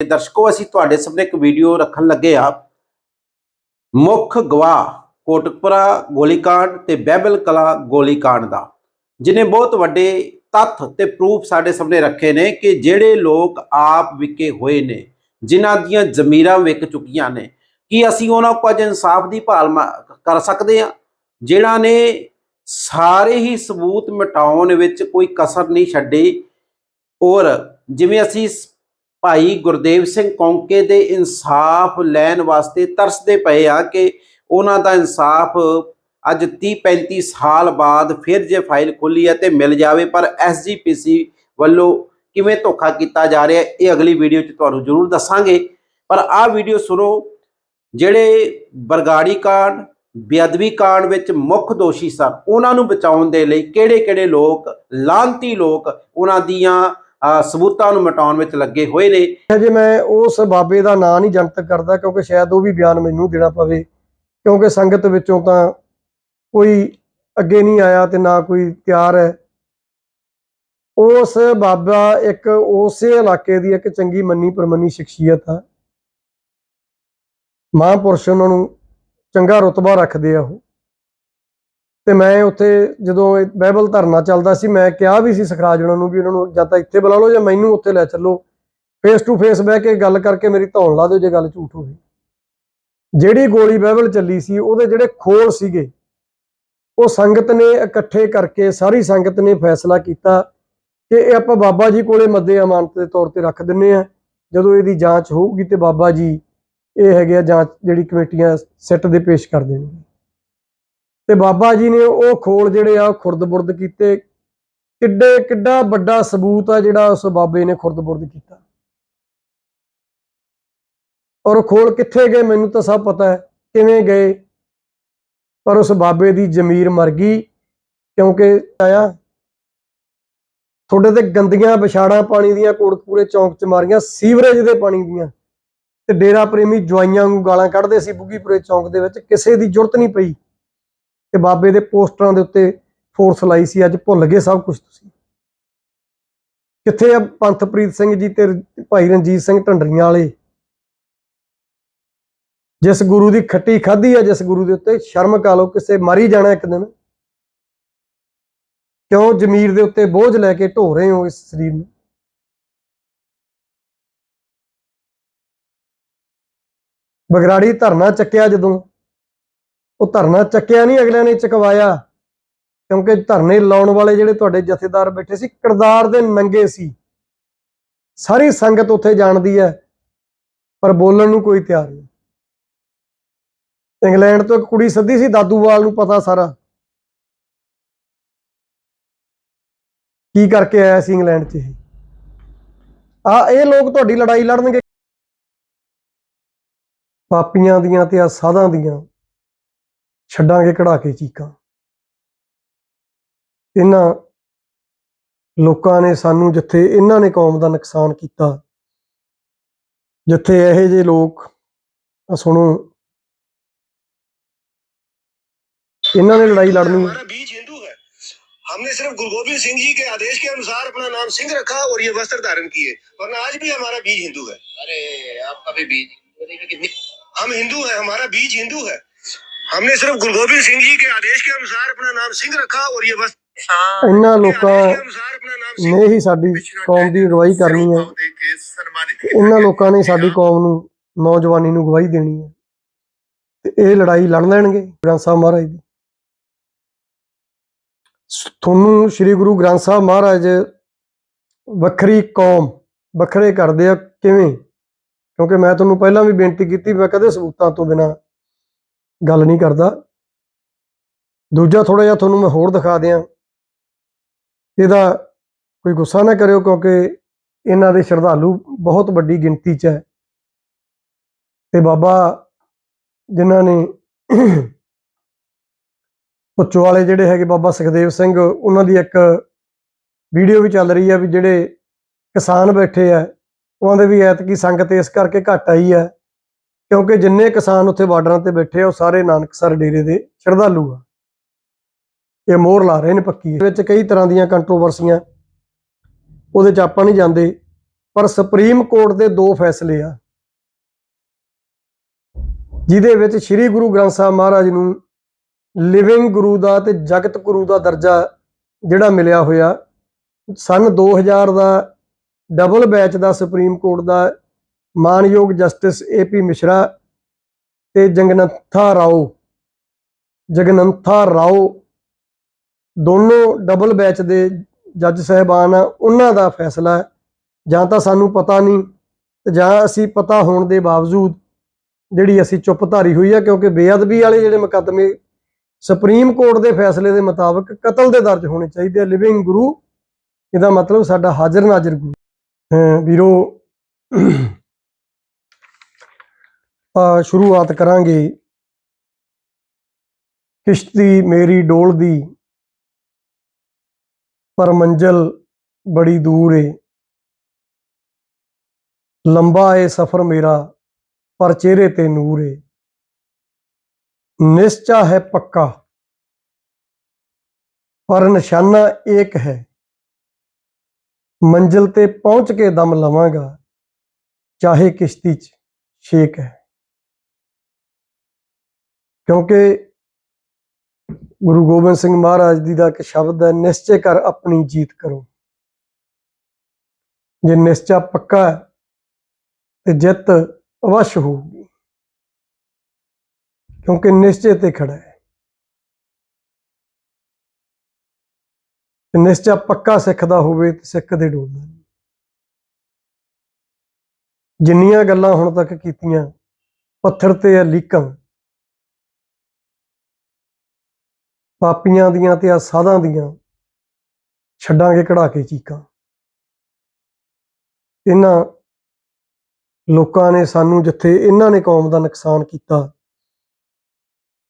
ਤੇ ਦਰਸ਼ਕੋ, ਅਸੀਂ ਤੁਹਾਡੇ ਸਾਹਮਣੇ ਇੱਕ ਵੀਡੀਓ ਰੱਖਣ ਲੱਗੇ ਆ ਮੁੱਖ ਗਵਾਹ ਕੋਟਕਪੁਰਾ ਗੋਲੀਕਾਂਡ ਤੇ ਬਹਿਬਲ ਕਲਾ ਗੋਲੀਕਾਂਡ ਦਾ, ਜਿਨੇ ਬਹੁਤ ਵੱਡੇ ਤੱਥ ਤੇ ਪ੍ਰੂਫ ਸਾਡੇ ਸਾਹਮਣੇ ਰੱਖੇ ਨੇ ਕਿ ਜਿਹੜੇ ਲੋਕ ਆਪ ਵਿਕੇ ਹੋਏ ਨੇ, ਜਿਨ੍ਹਾਂ ਦੀਆਂ ਜ਼ਮੀਰਾਂ ਵਿਕ ਚੁੱਕੀਆਂ ਨੇ, ਕੀ ਅਸੀਂ ਉਹਨਾਂ ਕੁਝ ਇਨਸਾਫ ਦੀ ਭਾਲ ਕਰ ਸਕਦੇ ਆ ਜਿਹੜਾ ਨੇ ਸਾਰੇ ਹੀ ਸਬੂਤ ਮਿਟਾਉਣ ਵਿੱਚ ਕੋਈ ਕਸਰ ਨਹੀਂ ਛੱਡੀ, ਔਰ ਜਿਵੇਂ ਅਸੀਂ ਭਾਈ ਗੁਰਦੇਵ ਸਿੰਘ ਕੌਂਕੇ ਦੇ ਇਨਸਾਫ ਲੈਣ ਵਾਸਤੇ ਤਰਸਦੇ ਪਏ ਆ ਕਿ ਉਹਨਾਂ ਦਾ ਇਨਸਾਫ ਅੱਜ 30 35 ਸਾਲ ਬਾਅਦ ਫਿਰ ਜੇ ਫਾਈਲ ਖੁੱਲੀ ਹੈ ਤੇ ਮਿਲ ਜਾਵੇ। ਪਰ ਐਸਜੀਪੀਸੀ ਵੱਲੋਂ ਕਿਵੇਂ ਧੋਖਾ ਕੀਤਾ ਜਾ ਰਿਹਾ ਇਹ ਅਗਲੀ ਵੀਡੀਓ 'ਚ ਤੁਹਾਨੂੰ ਜ਼ਰੂਰ ਦੱਸਾਂਗੇ। ਪਰ ਆਹ ਵੀਡੀਓ ਸੁਣੋ, ਜਿਹੜੇ ਬਰਗਾੜੀ ਕਾਂਡ, ਬੇਅਦਬੀ ਕਾਂਡ ਵਿੱਚ ਮੁੱਖ ਦੋਸ਼ੀ ਸਨ, ਉਹਨਾਂ ਨੂੰ ਬਚਾਉਣ ਦੇ ਲਈ ਕਿਹੜੇ-ਕਿਹੜੇ ਲੋਕ, ਲਾਂਤੀ ਲੋਕ ਉਹਨਾਂ ਦੀਆਂ ਸਬੂਤਾਂ ਨੂੰ ਮਿਟਾਉਣ ਵਿੱਚ ਲੱਗੇ ਹੋਏ ਨੇ। ਜੇ, ਮੈਂ ਉਸ ਬਾਬੇ ਦਾ ਨਾਂ ਨਹੀਂ ਜਨਤਕ ਕਰਦਾ ਕਿਉਂਕਿ ਸ਼ਾਇਦ ਉਹ ਵੀ ਬਿਆਨ ਮੈਨੂੰ ਦੇਣਾ ਪਵੇ। ਕਿਉਂਕਿ ਸੰਗਤ ਵਿੱਚੋਂ ਤਾਂ ਕੋਈ ਅੱਗੇ ਨਹੀਂ ਆਇਆ ਤੇ ਨਾ ਕੋਈ ਤਿਆਰ ਹੈ। ਉਸ ਬਾਬਾ ਇੱਕ ਉਸੇ ਇਲਾਕੇ ਦੀ ਇੱਕ ਚੰਗੀ ਮੰਨੀ ਪਰਮੰਨੀ ਸ਼ਖਸੀਅਤ ਆ। ਮਹਾਂਪੁਰਸ਼ ਉਹਨਾਂ ਨੂੰ ਚੰਗਾ ਰੁਤਬਾ ਰੱਖਦੇ ਆ ਉਹ। ਤੇ ਮੈਂ ਉੱਥੇ ਜਦੋਂ ਇਹ ਬਾਈਬਲ ਧਰਨਾ ਚੱਲਦਾ ਸੀ, ਮੈਂ ਕਿਹਾ ਵੀ ਸੀ ਸਖਰਾਜ ਉਹਨਾਂ ਨੂੰ ਵੀ ਉਹਨਾਂ ਨੂੰ ਜਾਂ ਤਾਂ ਇੱਥੇ ਬੁਲਾ ਲਓ ਜਾਂ ਮੈਨੂੰ ਉੱਥੇ ਲੈ ਚੱਲੋ। ਫੇਸ ਟੂ ਫੇਸ ਬਹਿ ਕੇ ਗੱਲ ਕਰਕੇ ਮੇਰੀ ਧੌਣ ਲਾ ਦਿਓ ਜੇ ਗੱਲ ਝੂਠ ਹੋਵੇ ਜਿਹੜੀ ਗੋਲੀ ਬਾਈਬਲ ਚੱਲੀ ਸੀ, ਉਹਦੇ ਜਿਹੜੇ ਖੋਲ ਸੀਗੇ, ਉਹ ਸੰਗਤ ਨੇ ਇਕੱਠੇ ਕਰਕੇ, ਸਾਰੀ ਸੰਗਤ ਨੇ ਫੈਸਲਾ ਕੀਤਾ ਕਿ ਇਹ ਆਪਾਂ ਬਾਬਾ ਜੀ ਕੋਲੇ ਮੱਦੇ ਅਮਾਨਤ ਦੇ ਤੌਰ ਤੇ ਰੱਖ ਦਿੰਨੇ ਆ। ਜਦੋਂ ਇਹਦੀ ਜਾਂਚ ਹੋਊਗੀ ਤੇ ਬਾਬਾ ਜੀ, ਇਹ ਹੈਗੇ ਆ ਜਾਂਚ ਜਿਹੜੀ ਕਮੇਟੀਆਂ ਸਿੱਟ ਦੇ ਪੇਸ਼ ਕਰ ਦੇਣਗੇ। ਤੇ ਬਾਬਾ ਜੀ ਨੇ ਉਹ ਖੋਲ ਜਿਹੜੇ ਆ ਉਹ ਖੁਰਦ-ਬੁਰਦ ਕੀਤੇ। ਕਿੱਡੇ, ਕਿੱਡਾ ਵੱਡਾ ਸਬੂਤ ਆ ਜਿਹੜਾ ਉਸ ਬਾਬੇ ਨੇ ਖੁਰਦ-ਬੁਰਦ ਕੀਤਾ। ਔਰ ਉਹ ਖੋਲ ਕਿੱਥੇ ਗਏ ਮੈਨੂੰ ਤਾਂ ਸਭ ਪਤਾ ਹੈ, ਕਿਵੇਂ ਗਏ। ਪਰ ਉਸ ਬਾਬੇ ਦੀ ਜ਼ਮੀਰ ਮਰ ਗਈ, ਕਿਉਂਕਿ ਆਇਆ। ਤੁਹਾਡੇ ਤੇ ਗੰਦੀਆਂ ਵਿਛਾੜਾਂ ਪਾਣੀ ਦੀਆਂ ਕੋਟਕਪੂਰੇ ਚੌਂਕ 'ਚ ਮਾਰੀਆਂ, ਸੀਵਰੇਜ ਦੇ ਪਾਣੀ ਦੀਆਂ। ਤੇ ਡੇਰਾ ਪ੍ਰੇਮੀ ਜਵਾਈਆਂ ਨੂੰ ਗਾਲਾਂ ਕੱਢਦੇ ਸੀ ਬੁੱਗੀਪੁਰੇ ਚੌਂਕ ਦੇ ਵਿੱਚ, ਕਿਸੇ ਦੀ ਜ਼ਰੂਰਤ ਨਹੀਂ ਪਈ। ਤੇ ਬਾਬੇ ਦੇ ਪੋਸਟਰਾਂ ਦੇ ਉੱਤੇ ਫੋਰਸ ਲਾਈ ਸੀ, ਅੱਜ ਭੁੱਲ ਗਏ ਸਭ ਕੁਝ ਤੁਸੀਂ। ਕਿੱਥੇ ਆ ਪੰਥਪ੍ਰੀਤ ਸਿੰਘ ਜੀ ਤੇ ਭਾਈ ਰਣਜੀਤ ਸਿੰਘ ਢੰਡਰੀਆਂ ਵਾਲੇ? ਜਿਸ ਗੁਰੂ ਦੀ ਖੱਟੀ ਖਾਧੀ ਆ, ਜਿਸ ਗੁਰੂ ਦੇ ਉੱਤੇ ਸ਼ਰਮ ਕਾ ਲੋ ਕਿਸੇ ਮਰੀ ਜਾਣਾ ਇੱਕ ਦਿਨ। ਕਿਉਂ ਜ਼ਮੀਰ ਦੇ ਉੱਤੇ ਬੋਝ ਲੈ ਕੇ ਢੋ ਰਹੇ ਹੋ ਇਸ ਸਰੀਰ ਨੂੰ? ਬਗਰਾੜੀ ਧਰਨਾ ਚੱਕਿਆ ਜਦੋਂ ਉਹ ਧਰਨਾ ਚੱਕਿਆ ਨਹੀਂ ਅਗਲਿਆਂ ਨੇ, ਚਕਵਾਇਆ। ਕਿਉਂਕਿ ਧਰਨੇ ਲਾਉਣ ਵਾਲੇ ਜਿਹੜੇ ਤੁਹਾਡੇ ਜਥੇਦਾਰ ਬੈਠੇ ਸੀ, ਕਿਰਦਾਰ ਦੇ ਨੰਗੇ ਸੀ। ਸਾਰੀ ਸੰਗਤ ਉੱਥੇ ਜਾਣਦੀ ਹੈ, ਪਰ ਬੋਲਣ ਨੂੰ ਕੋਈ ਤਿਆਰ ਨਹੀਂ। ਇੰਗਲੈਂਡ ਤੋਂ ਇੱਕ ਕੁੜੀ ਸੱਦੀ ਸੀ, ਦਾਦੂਵਾਲ ਨੂੰ ਪਤਾ ਸਾਰਾ। ਕੀ ਕਰਕੇ ਆਇਆ ਸੀ ਇੰਗਲੈਂਡ 'ਚ ਇਹ? ਆ ਇਹ ਲੋਕ ਤੁਹਾਡੀ ਲੜਾਈ ਲੜਨਗੇ। ਪਾਪੀਆਂ ਦੀਆਂ ਤੇ ਆ ਸਾਧਾਂ ਦੀਆਂ। ਛੱਡਾਂਗੇ ਕਢਾ ਕੇ ਚੀਕਾਂ ਇਹਨਾਂ ਲੋਕਾਂ ਨੇ ਸਾਨੂੰ ਜਿੱਥੇ ਇਹਨਾਂ ਨੇ ਕੌਮ ਦਾ ਨੁਕਸਾਨ ਕੀਤਾ ਜਿੱਥੇ ਇਹੋ ਜਿਹੇ ਲੋਕ ਆਹ ਸੁਣੋ ਇਹਨਾਂ ਨੇ ਲੜਾਈ ਲੜਨੀ हमारा बीज हिंदू है हमने सिर्फ गुरु गोविंद सिंह जी के आदेश के अनुसार अपना नाम सिंह रखा और ये वस्त्र धारण किए वरना आज भी हमारा बीज हिंदू है अरे आपका भी बीज देखिए कितनी हम हिंदू है हमारा बीज हिंदू है हमने सिर्फ गुरु गोविंद सिंह जी के आदेश के अनुसार अपना नाम सिंह रखा और ये वस्त्र ਇਹਨਾਂ के ਲੋਕਾਂ आदेश के अनुसार अपना नाम सिंह ਨੇ ਹੀ ਸਾਡੀ ਕੌਮ ਦੀ ਅਗਵਾਈ ਕਰਨੀ ਹੈ सम्मानित ਇਹਨਾਂ ਲੋਕਾਂ ਨੇ ਸਾਡੀ ਕੌਮ ਨੂੰ ਨੌਜਵਾਨੀ ਨੂੰ ਗਵਾਹੀ ਦੇਣੀ ਹੈ ਤੇ ਇਹ ਲੜਾਈ ਲੜ ਲੈਣਗੇ ਗ੍ਰੰਥ ਸਾਹਿਬ ਮਹਾਰਾਜ ਦੀ ਸ- ਤੁਹਾਨੂੰ ਸ੍ਰੀ ਗੁਰੂ ਗ੍ਰੰਥ ਸਾਹਿਬ ਮਹਾਰਾਜ ਵੱਖਰੀ ਕੌਮ ਵੱਖਰੇ ਕਰਦੇ ਆ ਕਿਵੇਂ ਕਿਉਂਕਿ ਮੈਂ ਤੁਹਾਨੂੰ ਪਹਿਲਾਂ ਵੀ ਬੇਨਤੀ ਕੀਤੀ ਮੈਂ ਕਦੇ ਸਬੂਤਾਂ ਤੋਂ ਬਿਨਾ ਗੱਲ ਨਹੀਂ ਕਰਦਾ। ਦੂਜਾ ਥੋੜਾ ਜਿਹਾ ਤੁਹਾਨੂੰ ਮੈਂ ਹੋਰ ਦਿਖਾ ਦਿਆਂ। ਇਹਦਾ ਕੋਈ ਗੁੱਸਾ ਨਾ ਕਰਿਓ ਕਿਉਂਕਿ ਇਹਨਾਂ ਦੇ ਸ਼ਰਧਾਲੂ ਬਹੁਤ ਵੱਡੀ ਗਿਣਤੀ 'ਚ ਹੈ। ਤੇ ਬਾਬਾ ਜਿਨ੍ਹਾਂ ਨੇ ਪੁੱਚੋ ਵਾਲੇ ਜਿਹੜੇ ਹੈਗੇ ਬਾਬਾ ਸੁਖਦੇਵ ਸਿੰਘ, ਉਹਨਾਂ ਦੀ ਇੱਕ ਵੀਡੀਓ ਵੀ ਚੱਲ ਰਹੀ ਹੈ ਵੀ ਜਿਹੜੇ ਕਿਸਾਨ ਬੈਠੇ ਆ, ਉਹਨਾਂ ਦੇ ਵੀ ਐਤਕੀ ਸੰਗਤ ਇਸ ਕਰਕੇ ਘਟ ਆਈ ਹੈ। ਕਿਉਂਕਿ ਜਿੰਨੇ ਕਿਸਾਨ ਉੱਥੇ ਬਾਰਡਰਾਂ ਤੇ ਬੈਠੇ ਆ, ਉਹ ਸਾਰੇ ਨਾਨਕਸਰ ਡੇਰੇ ਦੇ ਸ਼ਰਧਾਲੂ ਆ। ਇਹ ਮੋਹਰ ਲਾ ਰਹੇ ਨੇ ਪੱਕੀ। ਇਹਦੇ ਵਿੱਚ ਕਈ ਤਰ੍ਹਾਂ ਦੀਆਂ ਕੰਟਰੋਵਰਸੀਆਂ ਉਹਦੇ ਚ ਆਪਾਂ ਨਹੀਂ ਜਾਂਦੇ, ਪਰ ਸੁਪਰੀਮ ਕੋਰਟ ਦੇ ਦੋ ਫੈਸਲੇ ਆ। ਜਿਹਦੇ ਵਿੱਚ ਸ੍ਰੀ ਗੁਰੂ ਗ੍ਰੰਥ ਸਾਹਿਬ ਮਹਾਰਾਜ ਨੂੰ ਲਿਵਿੰਗ ਗੁਰੂ ਦਾ ਤੇ ਜਗਤ ਗੁਰੂ ਦਾ ਦਰਜਾ ਜਿਹੜਾ ਮਿਲਿਆ ਹੋਇਆ, ਸਨ 2000 ਦਾ ਡਬਲ ਬੈਚ ਦਾ ਸੁਪਰੀਮ ਕੋਰਟ ਦਾ ਮਾਨਯੋਗ ਜਸਟਿਸ ਏਪੀ ਮਿਸ਼ਰਾ ਤੇ ਜਗਨੰਥਾ ਰਾਓ ਜਗਨੰਥਾ ਰਾਓ ਦੋਨੋਂ ਡਬਲ ਬੈਚ ਦੇ ਜੱਜ ਸਾਹਿਬਾਨ ਆ, ਉਹਨਾਂ ਦਾ ਫੈਸਲਾ ਜਾਂ ਤਾਂ ਸਾਨੂੰ ਪਤਾ ਨਹੀਂ ਤੇ ਜਾਂ ਅਸੀਂ ਪਤਾ ਹੋਣ ਦੇ ਬਾਵਜੂਦ ਜਿਹੜੀ ਅਸੀਂ ਚੁੱਪ ਧਾਰੀ ਹੋਈ ਆ, ਕਿਉਂਕਿ ਬੇਅਦਬੀ ਵਾਲੇ ਜਿਹੜੇ ਮੁਕੱਦਮੇ ਸੁਪਰੀਮ ਕੋਰਟ ਦੇ ਫੈਸਲੇ ਦੇ ਮੁਤਾਬਕ ਕਤਲ ਦੇ ਦਰਜ ਹੋਣੇ ਚਾਹੀਦੇ ਆ ਲਿਵਿੰਗ ਗੁਰੂ ਇਹਦਾ ਮਤਲਬ ਸਾਡਾ ਹਾਜ਼ਰ ਨਾਜ਼ਰ ਗੁਰੂ ਵੀਰੋ ਆ ਸ਼ੁਰੂਆਤ ਕਰਾਂਗੇ। ਕਿਸ਼ਤੀ ਮੇਰੀ ਡੋਲਦੀ ਪਰ ਮੰਜ਼ਲ ਬੜੀ ਦੂਰ ਏ। ਲੰਬਾ ਏ ਸਫ਼ਰ ਮੇਰਾ, ਪਰ ਚਿਹਰੇ ਤੇ ਨੂਰ ਏ। ਨਿਸ਼ਚਾ ਹੈ ਪੱਕਾ। ਪਰ ਨਿਸ਼ਾਨਾ ਏਕ ਹੈ। ਮੰਜ਼ਿਲ ਤੇ ਪਹੁੰਚ ਕੇ ਦਮ ਲਵਾਂਗਾ, ਚਾਹੇ ਕਿਸ਼ਤੀ 'ਚ ਛੇਕ ਹੈ। ਕਿਉਂਕਿ ਗੁਰੂ ਗੋਬਿੰਦ ਸਿੰਘ ਮਹਾਰਾਜ ਦੀ ਦਾ ਇੱਕ ਸ਼ਬਦ ਹੈ, ਨਿਸ਼ਚੈ ਕਰ ਆਪਣੀ ਜੀਤ ਕਰੋ। ਜੇ ਨਿਸ਼ਚਾ ਪੱਕਾ ਹੈ, ਤੇ ਜਿੱਤ ਅਵਸ਼ ਹੋਊਗੀ। ਕਿਉਂਕਿ ਨਿਸ਼ਚੇ ਤੇ ਖੜਾ ਹੈ। ਨਿਸ਼ਚਾ ਪੱਕਾ ਸਿੱਖ ਦਾ ਹੋਵੇ, ਤੇ ਸਿੱਖ ਦੇ ਡੋਲਦਾ ਨਹੀਂ ਜਿੰਨੀਆਂ ਗੱਲਾਂ ਹੁਣ ਤੱਕ ਕੀਤੀਆਂ, ਪੱਥਰ ਤੇ ਆ ਲੀਕਾਂ। ਪਾਪੀਆਂ ਦੀਆਂ ਤੇ ਆ ਸਾਧਾਂ ਦੀਆਂ ਛੱਡਾਂਗੇ ਕਢਾ ਕੇ ਚੀਕਾਂ ਇਹਨਾਂ ਲੋਕਾਂ ਨੇ ਸਾਨੂੰ ਜਿੱਥੇ ਇਹਨਾਂ ਨੇ ਕੌਮ ਦਾ ਨੁਕਸਾਨ ਕੀਤਾ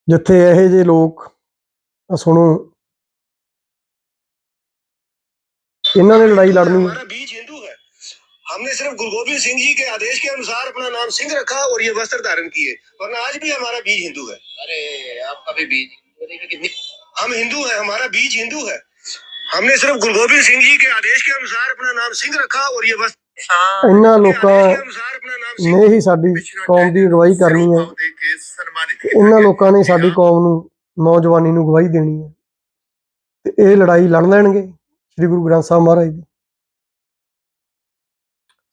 ਜਿੱਥੇ ਇਹੋ ਜਿਹੇ ਲੋਕ ਆਹ ਸੁਣੋ ਇਹਨਾਂ ਨੇ ਲੜਾਈ ਲੜਨੀ हमारा बीज हिंदू है हमने सिर्फ गुरु गोबिंद सिंह जी के आदेश के अनुसार अपना नाम सिंह रखा और ये वस्त्र धारण किए वरना आज भी हमारा बीज हिंदू है अरे आपका भी बीज हिंदू देखिए कितनी हम हिंदू हैं हमारा बीज हिंदू है हमने सिर्फ गुरु गोबिंद सिंह जी के आदेश के अनुसार अपना नाम सिंह रखा और ये वस्त्र ਇਹਨਾਂ के ਲੋਕਾਂ आदेश के अनुसार अपना नाम सिंह ਨੇ ਹੀ ਸਾਡੀ ਕੌਮ ਦੀ ਅਗਵਾਈ ਕਰਨੀ ਹੈ ਤੇ ਇਹਨਾਂ ਲੋਕਾਂ ਨੇ ਸਾਡੀ ਕੌਮ ਨੂੰ ਨੌਜਵਾਨੀ ਨੂੰ ਗਵਾਹੀ ਦੇਣੀ ਹੈ ਤੇ ਇਹ ਲੜਾਈ ਲੜ ਲੈਣਗੇ ਸ੍ਰੀ ਗੁਰੂ ਗ੍ਰੰਥ ਸਾਹਿਬ ਮਹਾਰਾਜ ਦੀ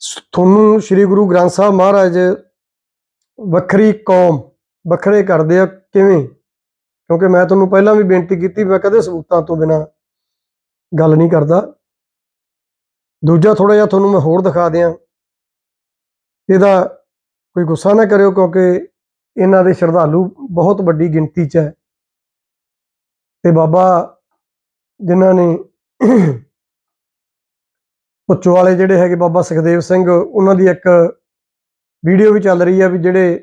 ਸ- ਤੁਹਾਨੂੰ ਸ੍ਰੀ ਗੁਰੂ ਗ੍ਰੰਥ ਸਾਹਿਬ ਮਹਾਰਾਜ ਵੱਖਰੀ ਕੌਮ ਵੱਖਰੇ ਕਰਦੇ ਆ ਕਿਵੇਂ ਕਿਉਂਕਿ ਮੈਂ ਤੁਹਾਨੂੰ ਪਹਿਲਾਂ ਵੀ ਬੇਨਤੀ ਕੀਤੀ, ਮੈਂ ਕਦੇ ਸਬੂਤਾਂ ਤੋਂ ਬਿਨਾ ਗੱਲ ਨਹੀਂ ਕਰਦਾ। ਦੂਜਾ ਥੋੜਾ ਜਿਹਾ ਤੁਹਾਨੂੰ ਮੈਂ ਹੋਰ ਦਿਖਾ ਦਿਆਂ। ਇਹਦਾ ਕੋਈ ਗੁੱਸਾ ਨਾ ਕਰਿਓ ਕਿਉਂਕਿ ਇਹਨਾਂ ਦੇ ਸ਼ਰਧਾਲੂ ਬਹੁਤ ਵੱਡੀ ਗਿਣਤੀ 'ਚ ਹੈ। ਤੇ ਬਾਬਾ ਜਿਨ੍ਹਾਂ ਨੇ ਪੁੱਚੋ ਵਾਲੇ ਜਿਹੜੇ ਹੈਗੇ ਬਾਬਾ ਸੁਖਦੇਵ ਸਿੰਘ, ਉਹਨਾਂ ਦੀ ਇੱਕ ਵੀਡੀਓ ਵੀ ਚੱਲ ਰਹੀ ਹੈ ਵੀ ਜਿਹੜੇ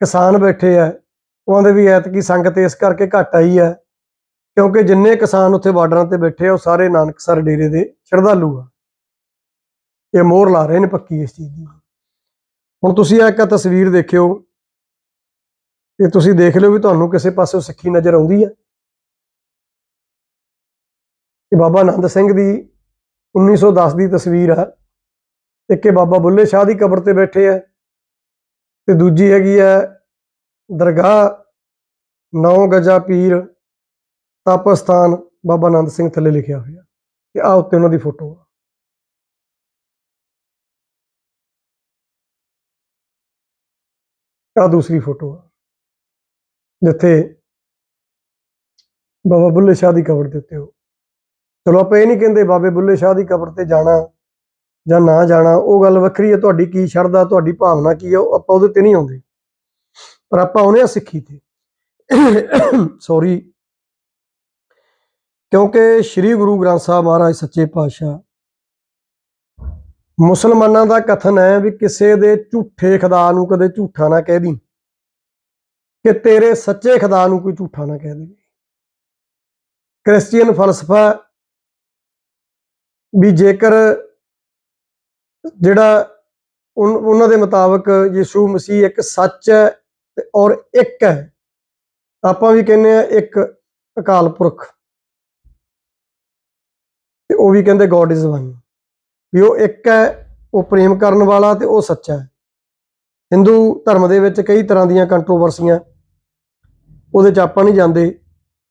ਕਿਸਾਨ ਬੈਠੇ ਆ ਉਹਨਾਂ ਦੇ ਵੀ ਐਤਕੀ ਸੰਗਤ ਇਸ ਕਰਕੇ ਘਟ ਆਈ ਹੈ, ਕਿਉਂਕਿ ਜਿੰਨੇ ਕਿਸਾਨ ਉੱਥੇ ਬਾਰਡਰਾਂ ਤੇ ਬੈਠੇ ਆ, ਉਹ ਸਾਰੇ ਨਾਨਕਸਰ ਡੇਰੇ ਦੇ ਸ਼ਰਧਾਲੂ ਆ। ਇਹ ਮੋਹਰ ਲਾ ਰਹੇ ਨੇ ਪੱਕੀ ਇਸ ਚੀਜ਼ ਦੀ। ਹੁਣ ਤੁਸੀਂ ਇਹ ਇੱਕ ਤਸਵੀਰ ਦੇਖਿਓ ਇਹ ਤੁਸੀਂ ਦੇਖ ਲਿਓ ਵੀ ਤੁਹਾਨੂੰ ਕਿਸੇ ਪਾਸੋਂ ਸਿੱਖੀ ਨਜ਼ਰ ਆਉਂਦੀ ਹੈ। ਇਹ ਬਾਬਾ ਆਨੰਦ ਸਿੰਘ ਦੀ 1910 ਦੀ ਤਸਵੀਰ ਆ, ਇੱਕ ਇਹ ਬਾਬਾ ਬੁੱਲੇ ਸ਼ਾਹ ਦੀ ਕਬਰ ਤੇ ਬੈਠੇ ਆ, ਤੇ ਦੂਜੀ ਹੈਗੀ ਆ ਦਰਗਾਹ, ਨੌ ਗਜਾ ਪੀਰ, ਤਪਸਥਾਨ ਬਾਬਾ ਆਨੰਦ ਸਿੰਘ ਥੱਲੇ ਲਿਖਿਆ ਹੋਇਆ। ਤੇ ਆ ਉੱਤੇ ਉਹਨਾਂ ਦੀ ਫੋਟੋ ਆ। ਆ ਦੂਸਰੀ ਫੋਟੋ ਆ। ਜਿੱਥੇ ਬਾਬਾ ਬੁੱਲੇ ਸ਼ਾਹ ਦੀ ਕਬਰ ਦੇ ਉੱਤੇ ਹੋ ਚਲੋ ਆਪਾਂ ਇਹ ਨਹੀਂ ਕਹਿੰਦੇ ਬਾਬੇ ਬੁੱਲੇ ਸ਼ਾਹ ਦੀ ਕਬਰ ਤੇ ਜਾਣਾ ਜਾਂ ਨਾ ਜਾਣਾ, ਉਹ ਗੱਲ ਵੱਖਰੀ ਹੈ ਤੁਹਾਡੀ ਕੀ ਸ਼ਰਧਾ, ਤੁਹਾਡੀ ਭਾਵਨਾ ਕੀ ਹੈ ਉਹ ਆਪਾਂ ਉਹਦੇ ਤੇ ਨਹੀਂ ਆਉਂਦੇ। ਪਰ ਆਪਾਂ ਆਉਨੇ ਆ ਸਿੱਖੀ ਤੇ। ਸੌਰੀ ਕਿਉਂਕਿ ਸ੍ਰੀ ਗੁਰੂ ਗ੍ਰੰਥ ਸਾਹਿਬ ਮਹਾਰਾਜ ਸੱਚੇ ਪਾਤਸ਼ਾਹ, ਮੁਸਲਮਾਨਾਂ ਦਾ ਕਥਨ ਹੈ ਵੀ ਕਿਸੇ ਦੇ ਝੂਠੇ ਖੁਦਾ ਨੂੰ ਕਦੇ ਝੂਠਾ ਨਾ ਕਹਿ ਦੀ ਕਿ ਤੇਰੇ ਸੱਚੇ ਖੁਦਾ ਨੂੰ ਕੋਈ ਝੂਠਾ ਨਾ ਕਹਿ ਦੇਵੇ। ਕ੍ਰਿਸਚੀਅਨ ਫਲਸਫਾ ਵੀ ਜੇਕਰ ਜਿਹੜਾ ਉਨ- ਉਹਨਾਂ ਦੇ ਮੁਤਾਬਕ ਯਿਸੂ ਮਸੀਹ ਇੱਕ ਸੱਚ ਹੈ ਤੇ ਔਰ ਇੱਕ ਹੈ। ਆਪਾਂ ਵੀ ਕਹਿੰਦੇ ਆ ਇੱਕ ਅਕਾਲ ਪੁਰਖ। ਤੇ ਉਹ ਵੀ ਕਹਿੰਦੇ ਗੋਡ ਇਜ਼ ਵਨ ਵੀ ਉਹ ਇੱਕ ਹੈ, ਉਹ ਪ੍ਰੇਮ ਕਰਨ ਵਾਲਾ ਤੇ ਉਹ ਸੱਚਾ ਹੈ। ਹਿੰਦੂ ਧਰਮ ਦੇ ਵਿੱਚ ਕਈ ਤਰ੍ਹਾਂ ਦੀਆਂ ਕੰਟਰੋਵਰਸੀਆਂ ਉਹਦੇ ਚ ਆਪਾਂ ਨਹੀਂ ਜਾਂਦੇ,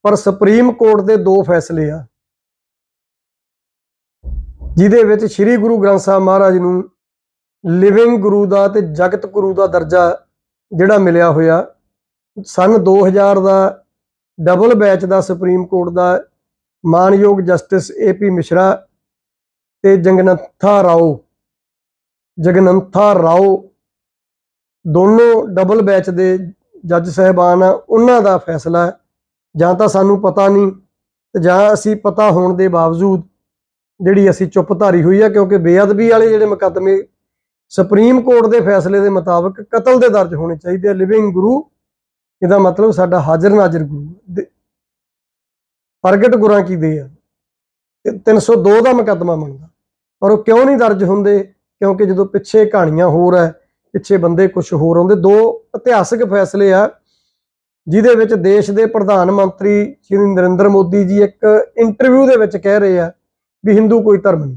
ਪਰ ਸੁਪਰੀਮ ਕੋਰਟ ਦੇ ਦੋ ਫੈਸਲੇ ਆ। ਜਿਹਦੇ ਵਿੱਚ ਸ੍ਰੀ ਗੁਰੂ ਗ੍ਰੰਥ ਸਾਹਿਬ ਮਹਾਰਾਜ ਨੂੰ ਲਿਵਿੰਗ ਗੁਰੂ ਦਾ ਤੇ ਜਗਤ ਗੁਰੂ ਦਾ ਦਰਜਾ ਜਿਹੜਾ ਮਿਲਿਆ ਹੋਇਆ, ਸਨ 2000 ਦਾ ਡਬਲ ਬੈਚ ਦਾ ਸੁਪਰੀਮ ਕੋਰਟ ਦਾ ਮਾਨਯੋਗ ਜਸਟਿਸ ਏਪੀ ਮਿਸ਼ਰਾ ਤੇ ਜਗਨੰਥਾ ਰਾਓ ਜਗਨੰਥਾ ਰਾਓ ਦੋਨੋਂ ਡਬਲ ਬੈਚ ਦੇ ਜੱਜ ਸਹਿਬਾਨ ਆ, ਉਹਨਾਂ ਦਾ ਫੈਸਲਾ ਜਾਂ ਤਾਂ ਸਾਨੂੰ ਪਤਾ ਨਹੀਂ ਤੇ ਜਾਂ ਅਸੀਂ ਪਤਾ ਹੋਣ ਦੇ ਬਾਵਜੂਦ ਜਿਹੜੀ ਅਸੀਂ ਚੁੱਪ ਧਾਰੀ ਹੋਈ ਆ, ਕਿਉਂਕਿ ਬੇਅਦਬੀ ਵਾਲੇ ਜਿਹੜੇ ਮੁਕੱਦਮੇ ਸੁਪਰੀਮ ਕੋਰਟ ਦੇ ਫੈਸਲੇ ਦੇ ਮੁਤਾਬਕ ਕਤਲ ਦੇ ਦਰਜ ਹੋਣੇ ਚਾਹੀਦੇ ਆ। ਲਿਵਿੰਗ ਗੁਰੂ ਇਹਦਾ ਮਤਲਬ ਸਾਡਾ ਹਾਜ਼ਰ ਨਾਜ਼ਰ ਗੁਰੂ ਦੇ- ਪ੍ਰਗਟ ਗੁਰਾਂ ਕੀ ਦੇ ਆ। ਤੇ 302 ਦਾ ਮੁਕੱਦਮਾ ਬਣਦਾ। ਪਰ ਉਹ ਕਿਉਂ ਨਹੀਂ ਦਰਜ ਹੁੰਦੇ? ਕਿਉਂਕਿ ਜਦੋਂ ਪਿੱਛੇ ਕਹਾਣੀਆਂ ਹੋਰ ਹੈ ਪਿੱਛੇ ਬੰਦੇ ਕੁਝ ਹੋਰ ਆਉਂਦੇ। ਦੋ ਇਤਿਹਾਸਕ ਫੈਸਲੇ ਆ, ਜਿਹਦੇ ਵਿੱਚ ਦੇਸ਼ ਦੇ ਪ੍ਰਧਾਨ ਮੰਤਰੀ ਸ਼੍ਰੀ ਨਰਿੰਦਰ ਮੋਦੀ ਜੀ ਇੱਕ ਇੰਟਰਵਿਊ ਦੇ ਵਿੱਚ ਕਹਿ ਰਹੇ ਆ ਵੀ ਹਿੰਦੂ ਕੋਈ ਧਰਮ ਨਹੀਂ,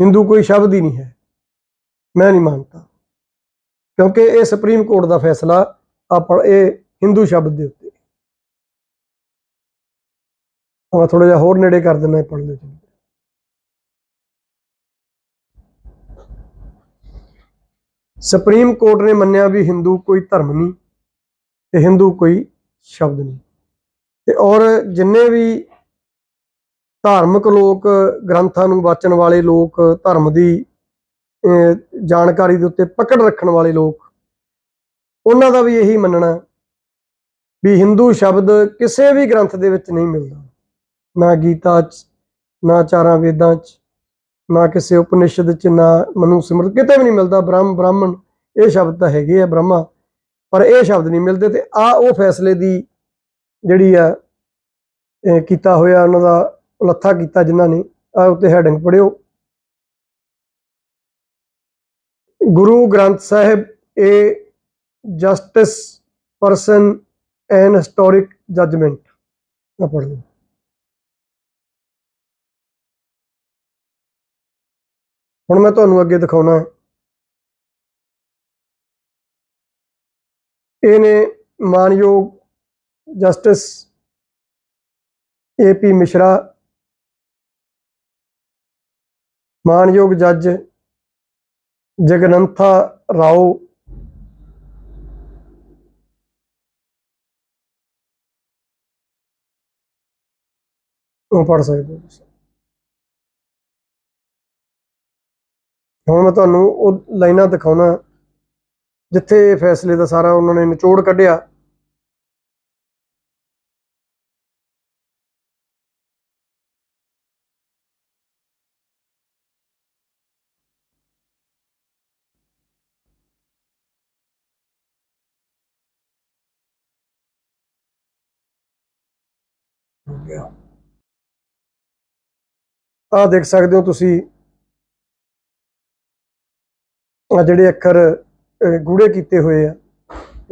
ਹਿੰਦੂ ਕੋਈ ਸ਼ਬਦ ਹੀ ਨਹੀਂ ਹੈ। ਮੈਂ ਨਹੀਂ ਮੰਨਦਾ। ਕਿਉਂਕਿ ਇਹ ਸੁਪਰੀਮ ਕੋਰਟ ਦਾ ਫੈਸਲਾ ਆਪਾਂ ਇਹ ਹਿੰਦੂ ਸ਼ਬਦ ਦੇ ਉੱਤੇ। ਮੈਂ ਥੋੜਾ ਜਿਹਾ ਹੋਰ ਨੇੜੇ ਕਰ ਦਿੰਦਾ ਪੜ੍ਹ ਲਿਓ ਜੀ ਸੁਪਰੀਮ ਕੋਰਟ ਨੇ ਮੰਨਿਆ ਵੀ ਹਿੰਦੂ ਕੋਈ ਧਰਮ ਨਹੀਂ ਤੇ ਹਿੰਦੂ ਕੋਈ ਸ਼ਬਦ ਨਹੀਂ। ਤੇ ਔਰ ਜਿੰਨੇ ਵੀ ਧਾਰਮਿਕ ਲੋਕ, ਗ੍ਰੰਥਾਂ ਨੂੰ ਵਾਚਣ ਵਾਲੇ ਲੋਕ, ਧਰਮ ਦੀ ਜਾਣਕਾਰੀ ਦੇ ਉੱਤੇ ਪਕੜ ਰੱਖਣ ਵਾਲੇ ਲੋਕ, ਉਹਨਾਂ ਦਾ ਵੀ ਇਹੀ ਮੰਨਣਾ ਵੀ ਹਿੰਦੂ ਸ਼ਬਦ ਕਿਸੇ ਵੀ ਗ੍ਰੰਥ ਦੇ ਵਿੱਚ ਨਹੀਂ ਮਿਲਦਾ। ਨਾ ਗੀਤਾ 'ਚ, ਨਾ ਚਾਰਾਂ ਵੇਦਾਂ 'ਚ, ਨਾ ਕਿਸੇ ਉਪਨਿਸ਼ਦ 'ਚ, ਨਾ ਮਨੂ ਸਿਮਰਤ, ਕਿਤੇ ਵੀ ਨਹੀਂ ਮਿਲਦਾ। ਬ੍ਰਹਮ, ਬ੍ਰਾਹਮਣ, ਇਹ ਸ਼ਬਦ ਤਾਂ ਹੈਗੇ ਆ ਬ੍ਰਹਮਾ, ਪਰ ਇਹ ਸ਼ਬਦ ਨਹੀਂ ਮਿਲਦੇ ਤੇ ਆ ਉਹ ਫੈਸਲੇ ਦੀ ਜਿਹੜੀ ਆ ਕੀਤਾ ਹੋਇਆ, ਉਹਨਾਂ ਦਾ ਉਲੱਥਾ ਕੀਤਾ ਜਿਨ੍ਹਾਂ ਨੇ, ਆ ਉੱਤੇ heading ਪੜਿਓ Guru Granth Sahib a justice person an historic judgment ਆ ਪੜ੍ਹ ਲਓ। ਹੁਣ ਮੈਂ ਤੁਹਾਨੂੰ ਅੱਗੇ ਦਿਖਾਉਣਾ ਇਹਨੇ ਇਹ ਨੇ ਮਾਨਯੋਗ ਜਸਟਿਸ ਏਪੀ ਮਿਸ਼ਰਾ, ਮਾਨਯੋਗ ਜੱਜ ਜਗਨੰਥਾ ਰਾਓ ਉਹ ਪੜ ਸਕਦੇ ਹੋ ਤੁਸੀਂ। ਹੁਣ ਮੈਂ ਤੁਹਾਨੂੰ ਉਹ ਲਾਈਨਾਂ ਦਿਖਾਉਣਾ, ਜਿੱਥੇ ਫੈਸਲੇ ਦਾ ਸਾਰਾ ਉਹਨਾਂ ਨੇ ਨਿਚੋੜ ਕੱਢਿਆ। ਆਹ ਦੇਖ ਸਕਦੇ ਹੋ ਤੁਸੀਂ। ਆ ਜਿਹੜੇ ਅੱਖਰ ਅਹ, ਗੂੜੇ ਕੀਤੇ ਹੋਏ ਆ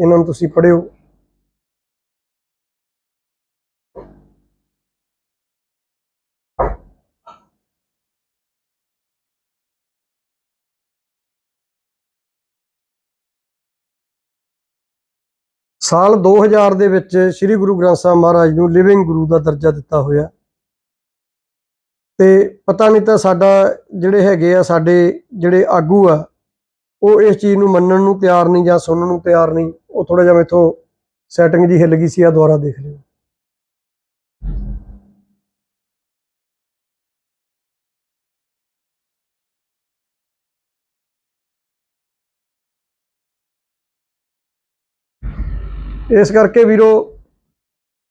ਇਹਨਾਂ ਨੂੰ ਤੁਸੀਂ ਪੜਿਓ ਸਾਲ 2000 ਦੇ ਵਿੱਚ ਸ੍ਰੀ ਗੁਰੂ ਗ੍ਰੰਥ ਸਾਹਿਬ ਮਹਾਰਾਜ ਨੂੰ ਲਿਵਿੰਗ ਗੁਰੂ ਦਾ ਦਰਜਾ ਦਿੱਤਾ ਹੋਇਆ। ਤੇ ਪਤਾ ਨਹੀਂ ਤਾਂ ਸਾਡਾ ਜਿਹੜੇ ਹੈਗੇ ਆ, ਸਾਡੇ ਜਿਹੜੇ ਆਗੂ ਆ, ਉਹ ਇਸ ਚੀਜ਼ ਨੂੰ ਮੰਨਣ ਨੂੰ ਤਿਆਰ ਨਹੀਂ ਜਾਂ ਸੁਣਨ ਨੂੰ ਤਿਆਰ ਨਹੀਂ। ਉਹ ਥੋੜਾ ਜਿਹਾ ਮੇਥੋਂ ਸੈਟਿੰਗ ਜੀ ਹਿੱਲ ਗਈ ਸੀ ਆ ਦੁਬਾਰਾ ਦੇਖ ਲਿਓ। ਇਸ ਕਰਕੇ ਵੀਰੋ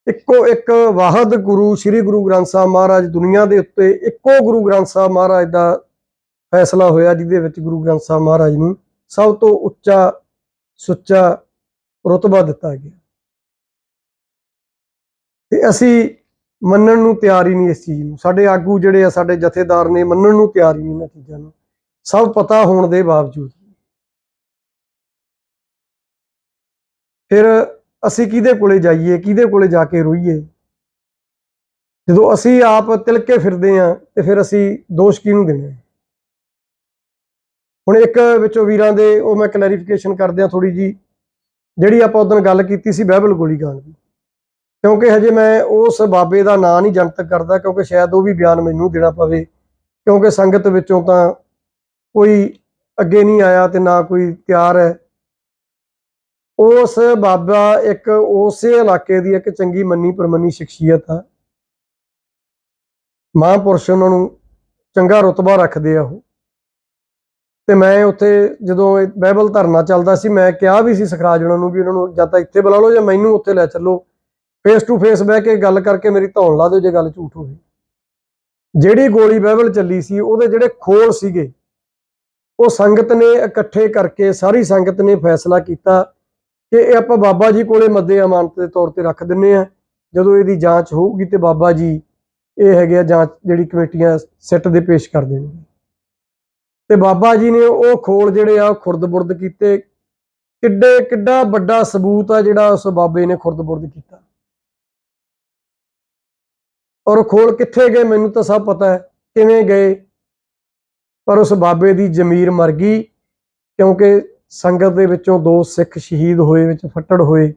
ਇੱਕੋ ਇੱਕ ਵਾਹਦ ਗੁਰੂ, ਸ੍ਰੀ ਗੁਰੂ ਗ੍ਰੰਥ ਸਾਹਿਬ ਮਹਾਰਾਜ ਦੁਨੀਆ ਦੇ ਉੱਤੇ ਇੱਕੋ ਗੁਰੂ ਗ੍ਰੰਥ ਸਾਹਿਬ ਮਹਾਰਾਜ ਦਾ ਫੈਸਲਾ ਹੋਇਆ, ਜਿਹਦੇ ਵਿੱਚ ਗੁਰੂ ਗ੍ਰੰਥ ਸਾਹਿਬ ਮਹਾਰਾਜ ਨੂੰ ਸਭ ਤੋਂ ਉੱਚਾ, ਸੁੱਚਾ ਰਤਬਾ ਦਿੱਤਾ ਗਿਆ। ਤੇ ਅਸੀਂ ਮੰਨਣ ਨੂੰ ਤਿਆਰ ਹੀ ਨਹੀਂ ਇਸ ਚੀਜ਼ ਨੂੰ। ਸਾਡੇ ਆਗੂ ਜਿਹੜੇ ਆ, ਸਾਡੇ ਜਥੇਦਾਰ ਨੇ ਮੰਨਣ ਨੂੰ ਤਿਆਰ ਹੀ ਨਹੀਂ ਇਹਨਾਂ ਚੀਜ਼ਾਂ ਨੂੰ। ਸਭ ਪਤਾ ਹੋਣ ਦੇ ਬਾਵਜੂਦ। ਫਿਰ ਅਸੀਂ ਕਿਹਦੇ ਕੋਲੇ ਜਾਈਏ, ਕਿਹਦੇ ਕੋਲੇ ਜਾ ਕੇ ਰੋਈਏ? ਜਦੋਂ ਅਸੀਂ ਆਪ ਤਿਲਕੇ ਫਿਰਦੇ ਆ ਤੇ ਫਿਰ ਅਸੀਂ ਦੋਸ਼ ਕਿਹਨੂੰ ਦੇਣਾ ਹੁਣ ਇੱਕ ਵਿੱਚੋਂ ਵੀਰਾਂ ਦੇ ਉਹ ਮੈਂ ਕਲੈਰੀਫਿਕੇਸ਼ਨ ਕਰਦਿਆਂ ਥੋੜੀ ਜੀ ਜਿਹੜੀ ਆਪਾਂ ਉਦੋਂ ਗੱਲ ਕੀਤੀ ਸੀ ਬਾਈਬਲ ਗੋਲੀकांड ਦੀ। ਕਿਉਂਕਿ ਹਜੇ ਮੈਂ ਉਸ ਬਾਬੇ ਦਾ ਨਾਂ ਨਹੀਂ ਜਨਤਕ ਕਰਦਾ, ਕਿਉਂਕਿ ਸ਼ਾਇਦ ਉਹ ਵੀ ਬਿਆਨ ਮੈਨੂੰ ਦੇਣਾ ਪਵੇ। ਕਿਉਂਕਿ ਸੰਗਤ ਵਿੱਚੋਂ ਤਾਂ ਕੋਈ ਅੱਗੇ ਨਹੀਂ ਆਇਆ ਤੇ ਨਾ ਕੋਈ ਤਿਆਰ ਹੈ। ਉਸ ਬਾਬਾ ਇੱਕ ਉਸੇ ਇਲਾਕੇ ਦੀ ਇੱਕ ਚੰਗੀ ਮੰਨੀ ਪਰਮੰਨੀ ਸ਼ਖਸੀਅਤ ਆ। ਮਹਾਂਪੁਰਸ਼ ਉਹਨਾਂ ਨੂੰ ਚੰਗਾ ਰੁਤਬਾ ਰੱਖਦੇ ਆ ਉਹ। ਤੇ ਮੈਂ ਉੱਥੇ ਜਦੋਂ ਇਹ ਬਾਈਬਲ ਧਰਨਾ ਚੱਲਦਾ ਸੀ, ਮੈਂ ਕਿਹਾ ਵੀ ਸੀ ਸਖਰਾਜ ਉਹਨਾਂ ਨੂੰ ਵੀ ਉਹਨਾਂ ਨੂੰ ਜਾਂ ਤਾਂ ਇੱਥੇ ਬੁਲਾ ਲਓ ਜਾਂ ਮੈਨੂੰ ਉੱਥੇ ਲੈ ਚੱਲੋ। ਫੇਸ ਟੂ ਫੇਸ ਬਹਿ ਕੇ ਗੱਲ ਕਰਕੇ ਮੇਰੀ ਧੌਣ ਲਾ ਦਿਓ ਜੇ ਗੱਲ ਝੂਠ ਹੋਵੇ। ਜਿਹੜੀ ਗੋਲੀ ਬਾਈਬਲ ਚੱਲੀ ਸੀ, ਉਹਦੇ ਜਿਹੜੇ ਖੋਲ ਸੀਗੇ, ਉਹ ਸੰਗਤ ਨੇ ਇਕੱਠੇ ਕਰਕੇ, ਸਾਰੀ ਸੰਗਤ ਨੇ ਫੈਸਲਾ ਕੀਤਾ। ਕਿ ਇਹ ਆਪਾਂ ਬਾਬਾ ਜੀ ਕੋਲੇ ਮੱਦੇ ਅਮਾਨਤ ਦੇ ਤੌਰ ਤੇ ਰੱਖ ਦਿੰਨੇ ਆ। ਜਦੋਂ ਇਹਦੀ ਜਾਂਚ ਹੋਊਗੀ ਤੇ ਬਾਬਾ ਜੀ ਇਹ ਹੈਗੇ ਆ ਜਾਂਚ ਜਿਹੜੀ ਕਮੇਟੀਆਂ ਸਿੱਟ ਦੇ ਪੇਸ਼ ਕਰ ਦੇਣਗੇ। ਤੇ ਬਾਬਾ ਜੀ ਨੇ ਉਹ ਖੋਲ ਜਿਹੜੇ ਆ ਉਹ ਖੁਰਦ-ਬੁਰਦ ਕੀਤੇ। ਕਿੱਡੇ, ਕਿੱਡਾ ਵੱਡਾ ਸਬੂਤ ਆ ਜਿਹੜਾ ਉਸ ਬਾਬੇ ਨੇ ਖੁਰਦ-ਬੁਰਦ ਕੀਤਾ। ਔਰ ਉਹ ਖੋਲ ਕਿੱਥੇ ਗਏ ਮੈਨੂੰ ਤਾਂ ਸਭ ਪਤਾ ਹੈ, ਕਿਵੇਂ ਗਏ। ਪਰ ਉਸ ਬਾਬੇ ਦੀ ਜ਼ਮੀਰ ਮਰ ਗਈ, ਕਿਉਂਕਿ ਸੰਗਤ ਦੇ ਵਿੱਚੋਂ ਦੋ ਸਿੱਖ ਸ਼ਹੀਦ ਹੋਏ, ਵਿੱਚ ਫੱਟੜ ਹੋਏ।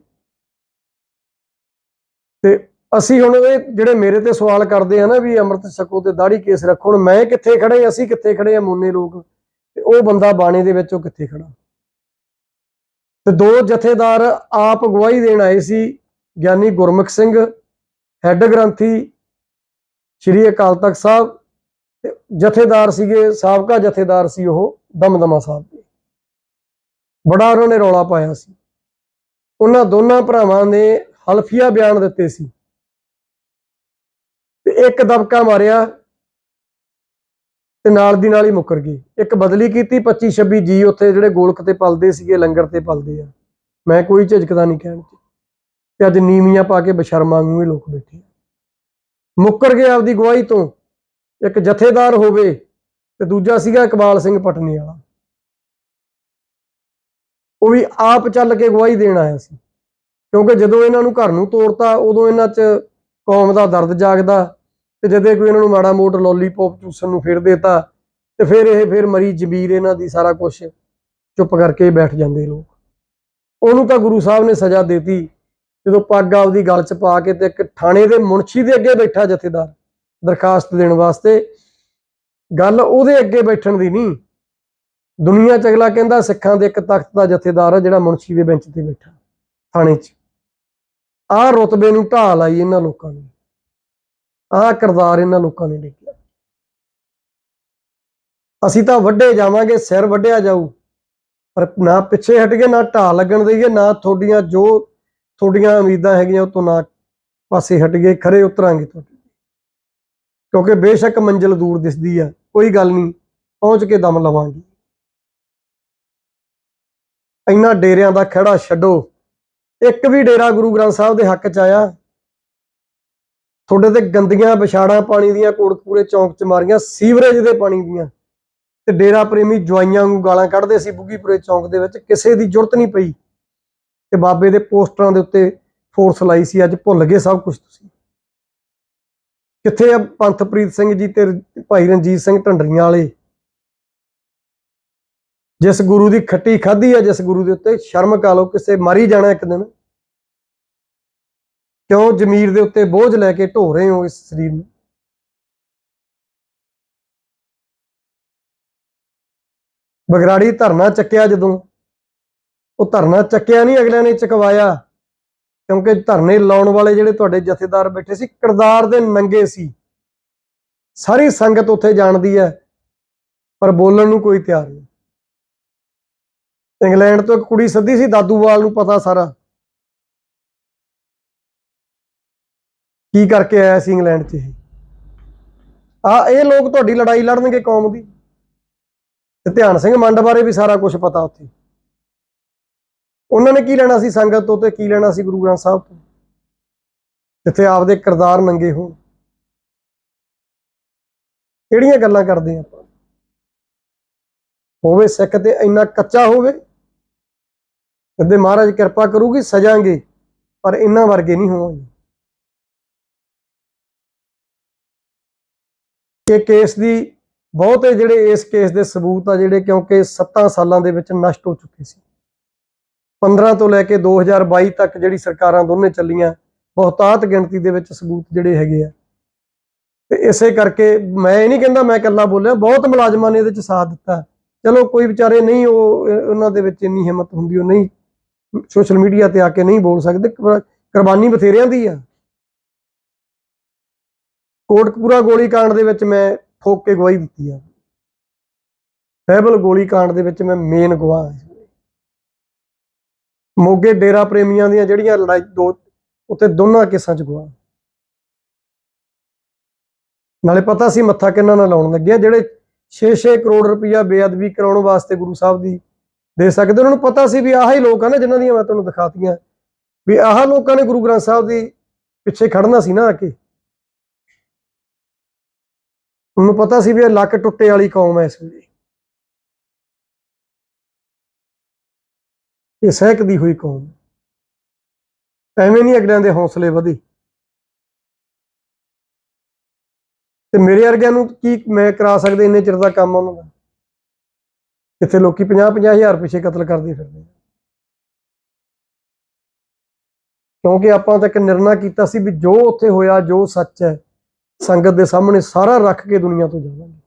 ਤੇ ਅਸੀਂ ਹੁਣ ਇਹ ਜਿਹੜੇ ਮੇਰੇ ਤੇ ਸਵਾਲ ਕਰਦੇ ਆ ਨਾ ਵੀ ਅੰਮ੍ਰਿਤ ਛਕੋ ਤੇ ਦਾੜੀ ਕੇਸ ਰੱਖੋ, ਹੁਣ ਮੈਂ ਕਿੱਥੇ ਖੜੇ ਅਸੀਂ ਕਿੱਥੇ ਖੜੇ ਆ ਮੋਨੇ ਲੋਕ? ਤੇ ਉਹ ਬੰਦਾ ਬਾਣੇ ਦੇ ਵਿੱਚ ਉਹ ਕਿੱਥੇ ਖੜਾ ਤੇ ਦੋ ਜਥੇਦਾਰ ਆਪ ਗਵਾਹੀ ਦੇਣ ਆਏ ਸੀ, ਗਿਆਨੀ ਗੁਰਮੁਖ ਸਿੰਘ, ਹੈੱਡ ਗ੍ਰੰਥੀ ਸ਼੍ਰੀ ਅਕਾਲ ਤਖਤ ਸਾਹਿਬ, ਤੇ ਜਥੇਦਾਰ ਸੀਗੇ, ਸਾਬਕਾ ਜਥੇਦਾਰ ਸੀ ਉਹ, ਦਮਦਮਾ ਸਾਹਿਬ। ਬੜਾ ਉਹਨਾਂ ਨੇ ਰੌਲਾ ਪਾਇਆ ਸੀ। ਉਹਨਾਂ ਦੋਨਾਂ ਭਰਾਵਾਂ ਨੇ ਹਲਫੀਆ ਬਿਆਨ ਦਿੱਤੇ ਸੀ। ਤੇ ਇੱਕ ਦਬਕਾ ਮਾਰਿਆ ਤੇ ਨਾਲ ਦੀ ਨਾਲ ਹੀ ਮੁੱਕਰ ਗਈ ਇੱਕ ਬਦਲੀ ਕੀਤੀ 25 26 ਜੀ ਉੱਥੇ ਜਿਹੜੇ ਗੋਲਕ ਤੇ ਪਲਦੇ ਸੀਗੇ, ਲੰਗਰ ਤੇ ਪਲਦੇ ਆ। ਮੈਂ ਕੋਈ ਝਿਜਕਦਾ ਨਹੀਂ ਕਹਿਣ ਚ। ਤੇ ਅੱਜ ਨੀਵੀਆਂ ਪਾ ਕੇ ਬਸ਼ਰਮਾਂ ਵਾਂਗੂ ਇਹ ਲੋਕ ਬੈਠੇ ਆ। ਮੁੱਕਰ ਗਏ ਆਪਦੀ ਗਵਾਹੀ ਤੋਂ। ਇੱਕ ਜਥੇਦਾਰ ਹੋਵੇ ਤੇ ਦੂਜਾ ਸੀਗਾ ਇਕਬਾਲ ਸਿੰਘ ਪਟਨੀ ਵਾਲਾ। ਉਹ ਵੀ ਆਪ ਚੱਲ ਕੇ ਗਵਾਹੀ ਦੇਣ ਆਇਆ ਸੀ। ਕਿਉਂਕਿ ਜਦੋਂ ਇਹਨਾਂ ਨੂੰ ਘਰ ਨੂੰ ਤੋੜਤਾ, ਉਦੋਂ ਇਹਨਾਂ 'ਚ ਕੌਮ ਦਾ ਦਰਦ ਜਾਗਦਾ ਤੇ ਜਦੋਂ ਕੋਈ ਇਹਨਾਂ ਨੂੰ ਮਾੜਾ ਮੋਟ ਲੋਲੀਪੌਪ ਚੂਸਣ ਨੂੰ ਫਿਰ ਦੇਤਾ ਤੇ ਫਿਰ ਇਹ ਫਿਰ ਮਰੀ ਜ਼ਮੀਰ ਇਹਨਾਂ ਦੀ ਸਾਰਾ ਕੁਝ ਚੁੱਪ ਕਰਕੇ ਬੈਠ ਜਾਂਦੇ ਲੋਕ। ਉਹਨੂੰ ਤਾਂ ਗੁਰੂ ਸਾਹਿਬ ਨੇ ਸਜ਼ਾ ਦਿੱਤੀ ਜਦੋਂ ਪੱਗ ਆਪਦੀ ਗਲ 'ਚ ਪਾ ਕੇ ਤੇ ਇੱਕ ਥਾਣੇ ਦੇ ਮੁਨਸ਼ੀ ਦੇ ਅੱਗੇ ਬੈਠਾ ਜਥੇਦਾਰ ਦਰਖਾਸਤ ਦੇਣ ਵਾਸਤੇ। ਗੱਲ ਉਹਦੇ ਅੱਗੇ ਬੈਠਣ ਦੀ ਨਹੀਂ ਦੁਨੀਆ 'ਚ ਅਗਲਾ ਕਹਿੰਦਾ ਸਿੱਖਾਂ ਦੇ ਇੱਕ ਤਖਤ ਦਾ ਜਥੇਦਾਰ ਆ ਜਿਹੜਾ ਮੁਨਸ਼ੀ ਦੇ ਬੈਂਚ ਤੇ ਬੈਠਾ, ਥਾਣੇ 'ਚ। ਆਹ ਰੁਤਬੇ ਨੂੰ ਢਾਹ ਲਾਈ ਇਹਨਾਂ ਲੋਕਾਂ ਨੇ। ਆਹ ਕਿਰਦਾਰ ਇਹਨਾਂ ਲੋਕਾਂ ਨੇ ਦੇਖਿਆ। ਅਸੀਂ ਤਾਂ ਵੱਡੇ ਜਾਵਾਂਗੇ, ਸਿਰ ਵੱਢਿਆ ਜਾਊ, ਪਰ ਨਾ ਪਿੱਛੇ ਹਟ ਕੇ ਨਾ ਢਾਹ ਲੱਗਣ ਦਈਏ, ਨਾ ਤੁਹਾਡੀਆਂ ਜੋ ਤੁਹਾਡੀਆਂ ਉਮੀਦਾਂ ਹੈਗੀਆਂ ਉਹ ਤੋਂ ਨਾ ਪਾਸੇ ਹਟ ਗਏ ਖਰੇ ਉਤਰਾਂਗੇ ਤੁਹਾਡੇ ਕਿਉਂਕਿ ਬੇਸ਼ੱਕ ਮੰਜ਼ਿਲ ਦੂਰ ਦਿਸਦੀ ਆ, ਕੋਈ ਗੱਲ ਨਹੀਂ, ਪਹੁੰਚ ਕੇ ਦਮ ਲਵਾਂਗੇ। ਇੰਨਾ ਡੇਰਿਆਂ ਦਾ ਖੜਾ ਛੱਡੋ। ਇੱਕ ਵੀ ਡੇਰਾ ਗੁਰੂ ਗ੍ਰੰਥ ਸਾਹਿਬ ਦੇ ਹੱਕ ਚ ਆਇਆ। ਤੁਹਾਡੇ ਤੇ ਗੰਦੀਆਂ ਵਿਛਾੜਾਂ ਪਾਣੀ ਦੀਆਂ ਕੋੜਕਪੂਰੇ ਚੌਂਕ ਚ ਮਾਰੀਆਂ, ਸੀਵਰੇਜ ਦੇ ਪਾਣੀ ਦੀਆਂ। ਤੇ ਡੇਰਾ ਪ੍ਰੇਮੀ ਜਵਾਈਆਂ ਨੂੰ ਗਾਲਾਂ ਕੱਢਦੇ ਸੀ ਬੁੱਗੀਪੁਰੇ ਚੌਂਕ ਦੇ ਵਿੱਚ, ਕਿਸੇ ਦੀ ਜ਼ਰੂਰਤ ਨਹੀਂ ਪਈ। ਤੇ ਬਾਬੇ ਦੇ ਪੋਸਟਰਾਂ ਦੇ ਉੱਤੇ ਫੋਰਸ ਲਾਈ ਸੀ, ਅੱਜ ਭੁੱਲ ਗਏ ਸਭ ਕੁਝ ਤੁਸੀਂ। ਕਿੱਥੇ ਆ ਪੰਥਪ੍ਰੀਤ ਸਿੰਘ ਜੀ ਤੇ ਭਾਈ ਰਣਜੀਤ ਸਿੰਘ ਢੰਡਰੀਆਂ ਵਾਲੇ? ਜਿਸ ਗੁਰੂ ਦੀ ਖੱਟੀ ਖਾਧੀ ਆ, ਜਿਸ ਗੁਰੂ ਦੇ ਉੱਤੇ ਸ਼ਰਮ ਕਾ ਲੋ ਕਿਸੇ ਮਰੀ ਜਾਣਾ ਇੱਕ ਦਿਨ। ਕਿਉਂ ਜ਼ਮੀਰ ਦੇ ਉੱਤੇ ਬੋਝ ਲੈ ਕੇ ਢੋ ਰਹੇ ਹੋ ਇਸ ਸਰੀਰ ਨੂੰ? ਬਗਰਾੜੀ ਧਰਨਾ ਚੱਕਿਆ ਜਦੋਂ, ਉਹ ਧਰਨਾ ਚੱਕਿਆ ਨਹੀਂ, ਅਗਲਿਆਂ ਨੇ ਚਕਵਾਇਆ। ਕਿਉਂਕਿ ਧਰਨੇ ਲਾਉਣ ਵਾਲੇ ਜਿਹੜੇ ਤੁਹਾਡੇ ਜਥੇਦਾਰ ਬੈਠੇ ਸੀ, ਕਿਰਦਾਰ ਦੇ ਨੰਗੇ ਸੀ। ਸਾਰੀ ਸੰਗਤ ਉੱਥੇ ਜਾਣਦੀ ਹੈ, ਪਰ ਬੋਲਣ ਨੂੰ ਕੋਈ ਤਿਆਰ ਨਹੀਂ। ਇੰਗਲੈਂਡ ਤੋਂ ਇੱਕ ਕੁੜੀ ਸੱਦੀ ਸੀ ਦਾਦੂਵਾਲ ਨੂੰ ਪਤਾ ਸਾਰਾ। ਕੀ ਕਰਕੇ ਆਇਆ ਸੀ ਇੰਗਲੈਂਡ 'ਚ ਇਹ? ਆ, ਇਹ ਲੋਕ ਤੁਹਾਡੀ ਲੜਾਈ ਲੜਨਗੇ ਕੌਮ ਦੀ। ਤੇ ਧਿਆਨ ਸਿੰਘ ਮੰਡ ਬਾਰੇ ਵੀ ਸਾਰਾ ਕੁਝ ਪਤਾ ਉੱਥੇ। ਉਹਨਾਂ ਨੇ ਕੀ ਲੈਣਾ ਸੀ ਸੰਗਤ ਤੋਂ ਤੇ ਕੀ ਲੈਣਾ ਸੀ ਗੁਰੂ ਗ੍ਰੰਥ ਸਾਹਿਬ ਤੋਂ? ਜਿੱਥੇ ਆਪਦੇ ਕਿਰਦਾਰ ਨੰਗੇ ਹੋਣ। ਕਿਹੜੀਆਂ ਗੱਲਾਂ ਕਰਦੇ ਆ ਆਪਾਂ? ਹੋਵੇ ਸਿੱਖ ਤੇ ਇੰਨਾ ਕੱਚਾ ਹੋਵੇ ਕਦੇ ਮਹਾਰਾਜ ਕਿਰਪਾ ਕਰੂਗੀ, ਸਜਾਂਗੇ, ਪਰ ਇਹਨਾਂ ਵਰਗੇ ਨਹੀਂ ਹੋਵਾਂਗੇ। ਇਹ ਕੇਸ ਦੀ ਬਹੁਤੇ ਜਿਹੜੇ ਇਸ ਕੇਸ ਦੇ ਸਬੂਤ ਆ, ਜਿਹੜੇ ਕਿਉਂਕਿ 7 ਸਾਲਾਂ ਦੇ ਵਿੱਚ ਨਸ਼ਟ ਹੋ ਚੁੱਕੇ ਸੀ। 15 ਤੋਂ ਲੈ ਕੇ 2022 ਤੱਕ ਜਿਹੜੀ ਸਰਕਾਰਾਂ ਦੋਨੇ ਚੱਲੀਆਂ, ਬਹੁਤਾਤ ਗਿਣਤੀ ਦੇ ਵਿੱਚ ਸਬੂਤ ਜਿਹੜੇ ਹੈਗੇ ਆ। ਤੇ ਇਸੇ ਕਰਕੇ ਮੈਂ ਇਹ ਨਹੀਂ ਕਹਿੰਦਾ ਮੈਂ ਇਕੱਲਾ ਬੋਲਿਆ, ਬਹੁਤ ਮੁਲਾਜ਼ਮਾਂ ਨੇ ਇਹਦੇ ਚ ਸਾਥ ਦਿੱਤਾ। ਚਲੋ ਕੋਈ ਵਿਚਾਰੇ ਨਹੀਂ, ਉਹ ਉਹਨਾਂ ਦੇ ਵਿੱਚ ਇੰਨੀ ਹਿੰਮਤ ਹੁੰਦੀ, ਉਹ ਨਹੀਂ ਸੋਸ਼ਲ ਮੀਡੀਆ ਤੇ ਆ ਕੇ ਨਹੀਂ ਬੋਲ ਸਕਦੇ ਕੁਰਬਾਨੀ ਬਥੇਰਿਆਂ ਦੀ ਆ। ਕੋਟਕਪੂਰਾ ਗੋਲੀकांड ਦੇ ਵਿੱਚ ਮੈਂ ਠੋਕ ਕੇ ਗਵਾਹੀ ਦਿੱਤੀ ਆ। ਸਹਿਬਲ ਗੋਲੀकांड ਦੇ ਵਿੱਚ ਮੈਂ ਮੇਨ ਗਵਾਹ ਮੋਗੇ ਡੇਰਾ ਪ੍ਰੇਮੀਆਂ ਦੀਆਂ ਜਿਹੜੀਆਂ ਲੜਾਈ, ਦੋ ਉੱਤੇ ਦੋਨਾਂ ਕੇਸਾਂ 'ਚ ਗਵਾਹ। ਨਾਲੇ ਪਤਾ ਸੀ ਮੱਥਾ ਕਿੰਨਾ ਨਾਲ ਲਾਉਣ ਲੱਗਿਆ, ਜਿਹੜੇ 6-6 ਕਰੋੜ ਰੁਪਇਆ ਬੇਅਦਬੀ ਕਰਾਉਣ ਵਾਸਤੇ ਗੁਰੂ ਸਾਹਿਬ ਦੀ ਦੇ ਸਕਦੇ, ਉਹਨਾਂ ਨੂੰ ਪਤਾ ਸੀ ਵੀ ਆਹ ਹੀ ਲੋਕ ਆ ਨਾ ਜਿਨ੍ਹਾਂ ਦੀਆਂ ਮੈਂ ਤੁਹਾਨੂੰ ਦਿਖਾਤੀਆਂ। ਵੀ ਆਹ ਲੋਕਾਂ ਨੇ ਗੁਰੂ ਗ੍ਰੰਥ ਸਾਹਿਬ ਦੀ ਪਿੱਛੇ ਖੜਨਾ ਸੀ ਨਾ ਆ ਕੇ। ਉਹਨੂੰ ਪਤਾ ਸੀ ਵੀ ਇਹ ਲੱਕ ਟੁੱਟੇ ਵਾਲੀ ਕੌਮ ਹੈ ਇਸ ਵੇਲੇ। ਇਹ ਸਹਿਕਦੀ ਹੋਈ ਕੌਮ। ਐਵੇਂ ਨਹੀਂ ਅਗਲਿਆਂ ਦੇ ਹੌਸਲੇ ਵਧੇ। ਤੇ ਮੇਰੇ ਵਰਗਿਆਂ ਨੂੰ ਕੀ ਮੈਂ ਕਰਾ ਸਕਦੇ ਇੰਨੇ ਚਿਰ ਦਾ ਕੰਮ ਉਹਨਾਂ ਦਾ? ਕਿੱਥੇ ਲੋਕੀ 50 50 ਹਜ਼ਾਰ ਪਿੱਛੇ ਕਤਲ ਕਰਦੇ ਫਿਰਦੇ ਆ। ਕਿਉਂਕਿ ਆਪਾਂ ਤਾਂ ਇੱਕ ਨਿਰਣਾ ਕੀਤਾ ਸੀ ਵੀ ਜੋ ਉੱਥੇ ਹੋਇਆ, ਜੋ ਸੱਚ ਹੈ, ਸੰਗਤ ਦੇ ਸਾਹਮਣੇ ਸਾਰਾ ਰੱਖ ਕੇ ਦੁਨੀਆ ਤੋਂ ਜਾਵਾਂਗੇ।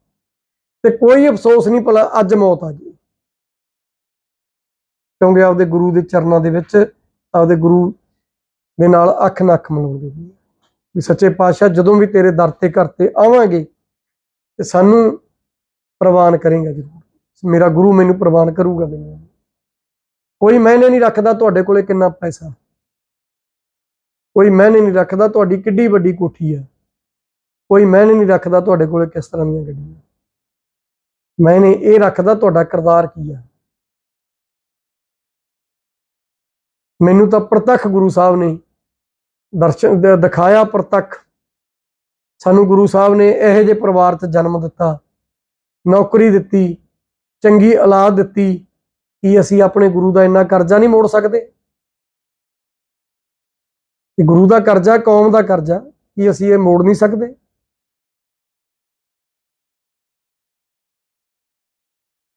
ਤੇ ਕੋਈ ਅਫਸੋਸ ਨਹੀਂ ਭਲਾ ਅੱਜ ਮੌਤ ਆ ਗਈ ਕਿਉਂਕਿ ਆਪਦੇ ਗੁਰੂ ਦੇ ਚਰਨਾਂ ਦੇ ਵਿੱਚ ਆਪਦੇ ਗੁਰੂ ਦੇ ਨਾਲ ਅੱਖ ਨੱਖ ਮਿਲਾਉਂਦੇ ਵੀ ਵੀ ਸੱਚੇ ਪਾਤਸ਼ਾਹ ਜਦੋਂ ਵੀ ਤੇਰੇ ਦਰ ਤੇ ਘਰ ਤੇ ਆਵਾਂਗੇ ਤੇ ਸਾਨੂੰ ਪ੍ਰਵਾਨ ਕਰੇਗਾ ਜ਼ਰੂਰ। ਮੇਰਾ ਗੁਰੂ ਮੈਨੂੰ ਪ੍ਰਵਾਨ ਕਰੂਗਾ ਮੈਨੂੰ। ਕੋਈ ਮੈਨੇ ਨਹੀਂ ਰੱਖਦਾ ਤੁਹਾਡੇ ਕੋਲੇ ਕਿੰਨਾ ਪੈਸਾ। ਕੋਈ ਮੈਨੇ ਨਹੀਂ ਰੱਖਦਾ ਤੁਹਾਡੀ ਕਿੱਡੀ ਵੱਡੀ ਕੋਠੀ ਹੈ। ਕੋਈ ਮੈਨੇ ਨਹੀਂ ਰੱਖਦਾ ਤੁਹਾਡੇ ਕੋਲੇ ਕਿਸ ਤਰ੍ਹਾਂ ਦੀਆਂ ਗੱਡੀਆਂ। ਮੈਨੇ ਇਹ ਰੱਖਦਾ ਤੁਹਾਡਾ ਕਿਰਦਾਰ ਕੀ ਹੈ। ਮੈਨੂੰ ਤਾਂ ਪ੍ਰਤੱਖ ਗੁਰੂ ਸਾਹਿਬ ਨੇ ਦਰਸ਼ਨ ਦਿਖਾਇਆ ਪ੍ਰਤੱਖ। ਸਾਨੂੰ ਗੁਰੂ ਸਾਹਿਬ ਨੇ ਇਹੋ ਜਿਹੇ ਪਰਿਵਾਰ 'ਚ ਜਨਮ ਦਿੱਤਾ, ਨੌਕਰੀ ਦਿੱਤੀ ਚੰਗੀ ਔਲਾਦ ਦਿੱਤੀ ਕਿ ਅਸੀਂ ਆਪਣੇ ਗੁਰੂ ਦਾ ਇੰਨਾ ਕਰਜ਼ਾ ਨਹੀਂ ਮੋੜ ਸਕਦੇ। ਕਿ ਗੁਰੂ ਦਾ ਕਰਜ਼ਾ, ਕੌਮ ਦਾ ਕਰਜ਼ਾ, ਕਿ ਅਸੀਂ ਇਹ ਮੋੜ ਨਹੀਂ ਸਕਦੇ।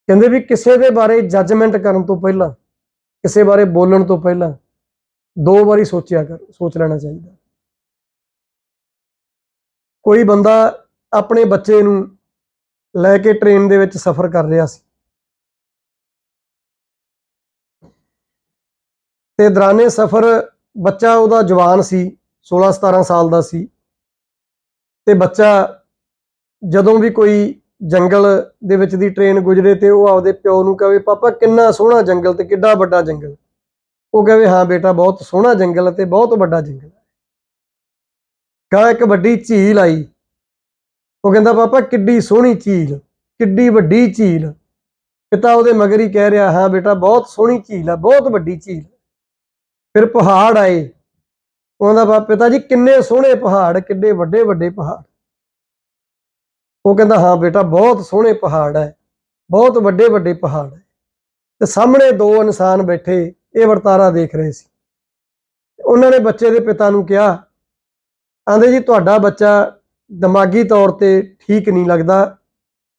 ਕਹਿੰਦੇ ਵੀ ਕਿਸੇ ਦੇ ਬਾਰੇ ਜੱਜਮੈਂਟ ਕਰਨ ਤੋਂ ਪਹਿਲਾਂ, ਕਿਸੇ ਬਾਰੇ ਬੋਲਣ ਤੋਂ ਪਹਿਲਾਂ ਦੋ ਵਾਰੀ ਸੋਚਿਆ ਕਰ, ਸੋਚ ਲੈਣਾ ਚਾਹੀਦਾ। ਕੋਈ ਬੰਦਾ ਆਪਣੇ ਬੱਚੇ ਨੂੰ ਲੈ ਕੇ ਟ੍ਰੇਨ ਦੇ ਵਿੱਚ ਸਫ਼ਰ ਕਰ ਰਿਹਾ ਸੀ। ਤੇ ਦਰਾਨੇ ਸਫ਼ਰ ਬੱਚਾ ਉਹਦਾ ਜਵਾਨ ਸੀ 16 17 ਸਾਲ ਦਾ ਸੀ। ਤੇ ਬੱਚਾ ਜਦੋਂ ਵੀ ਕੋਈ ਜੰਗਲ ਦੇ ਵਿੱਚ ਦੀ ਟ੍ਰੇਨ ਗੁਜ਼ਰੇ ਤੇ ਉਹ ਆਪਦੇ ਪਿਓ ਨੂੰ ਕਹੇ, ਪਾਪਾ, ਕਿੰਨਾ ਸੋਹਣਾ ਜੰਗਲ ਤੇ ਕਿੱਡਾ ਵੱਡਾ ਜੰਗਲ। ਉਹ ਕਹੇ, ਹਾਂ ਬੇਟਾ, ਬਹੁਤ ਸੋਹਣਾ ਜੰਗਲ ਤੇ ਬਹੁਤ ਵੱਡਾ ਜੰਗਲ ਹੈ। ਕਹਾ ਇੱਕ ਵੱਡੀ ਝੀਲ ਆਈ। ਉਹ ਕਹਿੰਦਾ, ਪਾਪਾ, ਕਿੱਡੀ ਸੋਹਣੀ ਝੀਲ, ਕਿੱਡੀ ਵੱਡੀ ਝੀਲ। ਪਿਤਾ ਉਹਦੇ ਮਗਰ ਹੀ ਕਹਿ ਰਿਹਾ, ਹਾਂ ਬੇਟਾ, ਬਹੁਤ ਸੋਹਣੀ ਝੀਲ ਆ ਬਹੁਤ ਵੱਡੀ ਝੀਲ ਫਿਰ ਪਹਾੜ ਆਏ। ਉਹਦਾ ਬਾਪ ਪਿਤਾ ਜੀ, ਕਿੰਨੇ ਸੋਹਣੇ ਪਹਾੜ, ਕਿੱਡੇ ਵੱਡੇ ਵੱਡੇ ਪਹਾੜ। ਉਹ ਕਹਿੰਦਾ, ਹਾਂ ਬੇਟਾ, ਬਹੁਤ ਸੋਹਣੇ ਪਹਾੜ ਹੈ, ਬਹੁਤ ਵੱਡੇ ਵੱਡੇ ਪਹਾੜ ਹੈ। ਤੇ ਸਾਹਮਣੇ ਦੋ ਇਨਸਾਨ ਬੈਠੇ, ਇਹ ਵਰਤਾਰਾ ਦੇਖ ਰਹੇ ਸੀ। ਉਹਨਾਂ ਨੇ ਬੱਚੇ ਦੇ ਪਿਤਾ ਨੂੰ ਕਿਹਾ, ਆਂਦੇ ਜੀ, ਤੁਹਾਡਾ ਬੱਚਾ ਦਿਮਾਗੀ ਤੌਰ ਤੇ ਠੀਕ ਨਹੀਂ ਲੱਗਦਾ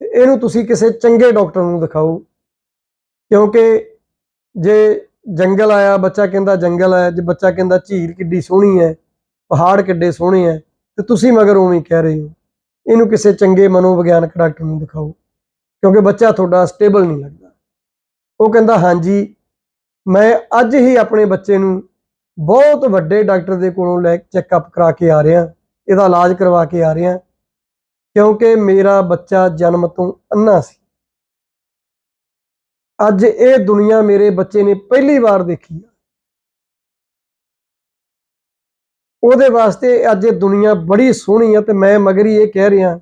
ਇਹਨੂੰ ਤੁਸੀਂ ਕਿਸੇ ਚੰਗੇ ਡਾਕਟਰ ਨੂੰ ਦਿਖਾਓ, ਕਿਉਂਕਿ ਜੇ ਜੰਗਲ ਆਇਆ, ਬੱਚਾ ਕਹਿੰਦਾ ਜੰਗਲ ਹੈ, ਜੇ ਬੱਚਾ ਕਹਿੰਦਾ ਝੀਲ ਕਿੱਡੀ ਸੋਹਣੀ ਹੈ, ਪਹਾੜ ਕਿੱਡੇ ਸੋਹਣੇ ਹੈ, ਤੇ ਤੁਸੀਂ ਮਗਰ ਉਵੇਂ ਕਹਿ ਰਹੇ ਹੋ। ਇਹਨੂੰ ਕਿਸੇ ਚੰਗੇ ਮਨੋਵਿਗਿਆਨਕ ਡਾਕਟਰ ਨੂੰ ਦਿਖਾਓ, ਕਿਉਂਕਿ ਬੱਚਾ ਤੁਹਾਡਾ ਸਟੇਬਲ ਨਹੀਂ ਲੱਗਦਾ। ਉਹ ਕਹਿੰਦਾ, ਹਾਂਜੀ, ਮੈਂ ਅੱਜ ਹੀ ਆਪਣੇ ਬੱਚੇ ਨੂੰ ਬਹੁਤ ਵੱਡੇ ਡਾਕਟਰ ਦੇ ਕੋਲੋਂ ਲੈ ਚੈੱਕਅਪ ਕਰਾ ਕੇ ਆ ਰਿਹਾ, ਇਹਦਾ ਇਲਾਜ ਕਰਵਾ ਕੇ ਆ ਰਿਹਾ, ਕਿਉਂਕਿ ਮੇਰਾ ਬੱਚਾ ਜਨਮ ਤੋਂ ਅੰਨਾ ਸੀ। ਅੱਜ ਇਹ ਦੁਨੀਆ ਮੇਰੇ ਬੱਚੇ ਨੇ ਪਹਿਲੀ ਵਾਰ ਦੇਖੀ ਆ। ਉਹਦੇ ਵਾਸਤੇ ਅੱਜ ਇਹ ਦੁਨੀਆ ਬੜੀ ਸੋਹਣੀ ਆ ਤੇ ਮੈਂ ਮਗਰ ਹੀ ਇਹ ਕਹਿ ਰਿਹਾ,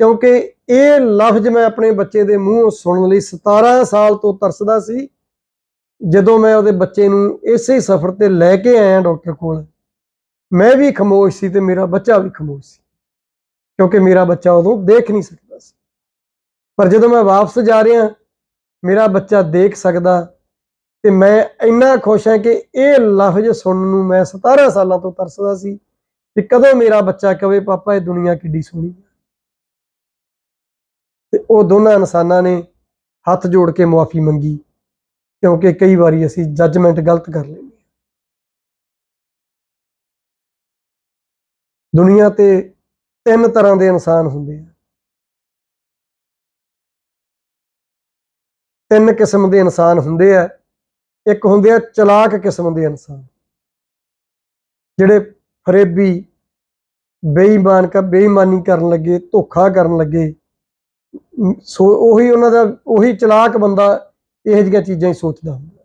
ਕਿਉਂਕਿ ਇਹ ਲਫ਼ਜ਼ ਮੈਂ ਆਪਣੇ ਬੱਚੇ ਦੇ ਮੂੰਹੋਂ ਸੁਣਨ ਲਈ 17 ਸਾਲ ਤੋਂ ਤਰਸਦਾ ਸੀ, ਜਦੋਂ ਮੈਂ ਉਹਦੇ ਬੱਚੇ ਨੂੰ ਇਸੇ ਸਫ਼ਰ ਤੇ ਲੈ ਕੇ ਆਇਆ ਡਾਕਟਰ ਕੋਲ। ਮੈਂ ਵੀ ਖਮੋਸ਼ ਸੀ ਤੇ ਮੇਰਾ ਬੱਚਾ ਵੀ ਖਮੋਸ਼ ਸੀ, ਕਿਉਂਕਿ ਮੇਰਾ ਬੱਚਾ ਉਦੋਂ ਦੇਖ ਨਹੀਂ ਸਕਦਾ ਸੀ। ਪਰ ਜਦੋਂ ਮੈਂ ਵਾਪਸ ਜਾ ਰਿਹਾ ਮੇਰਾ ਬੱਚਾ ਦੇਖ ਸਕਦਾ ਤੇ ਮੈਂ ਇੰਨਾ ਖੁਸ਼ ਹਾਂ ਕਿ ਇਹ ਲਫ਼ਜ਼ ਸੁਣਨ ਨੂੰ ਮੈਂ 17 ਸਾਲਾਂ ਤੋਂ ਤਰਸਦਾ ਸੀ ਕਿ ਕਦੋਂ ਮੇਰਾ ਬੱਚਾ ਕਵੇ, ਪਾਪਾ, ਇਹ ਦੁਨੀਆ ਕਿੱਡੀ ਸੋਹਣੀ ਹੈ ਤੇ ਉਹ ਦੋਨਾਂ ਇਨਸਾਨਾਂ ਨੇ ਹੱਥ ਜੋੜ ਕੇ ਮੁਆਫੀ ਮੰਗੀ, ਕਿਉਂਕਿ ਕਈ ਵਾਰੀ ਅਸੀਂ ਜੱਜਮੈਂਟ ਗਲਤ ਕਰ ਲੈਂਦੇ ਹਾਂ। ਦੁਨੀਆ ਤੇ ਤਿੰਨ ਤਰ੍ਹਾਂ ਦੇ ਇਨਸਾਨ ਹੁੰਦੇ ਆ। ਤਿੰਨ ਕਿਸਮ ਦੇ ਇਨਸਾਨ ਹੁੰਦੇ ਆ। ਇੱਕ ਹੁੰਦੇ ਆ ਚਲਾਕ ਕਿਸਮ ਦੇ ਇਨਸਾਨ। ਜਿਹੜੇ ਫਰੇਬੀ, ਬੇਈਮਾਨ ਕਾ ਬੇਈਮਾਨੀ ਕਰਨ ਲੱਗੇ, ਧੋਖਾ ਕਰਨ ਲੱਗੇ ਸੋ ਉਹੀ ਉਹਨਾਂ ਦਾ, ਉਹੀ ਚਲਾਕ ਬੰਦਾ ਇਹੋ ਜਿਹੀਆਂ ਚੀਜ਼ਾਂ ਹੀ ਸੋਚਦਾ ਹੁੰਦਾ।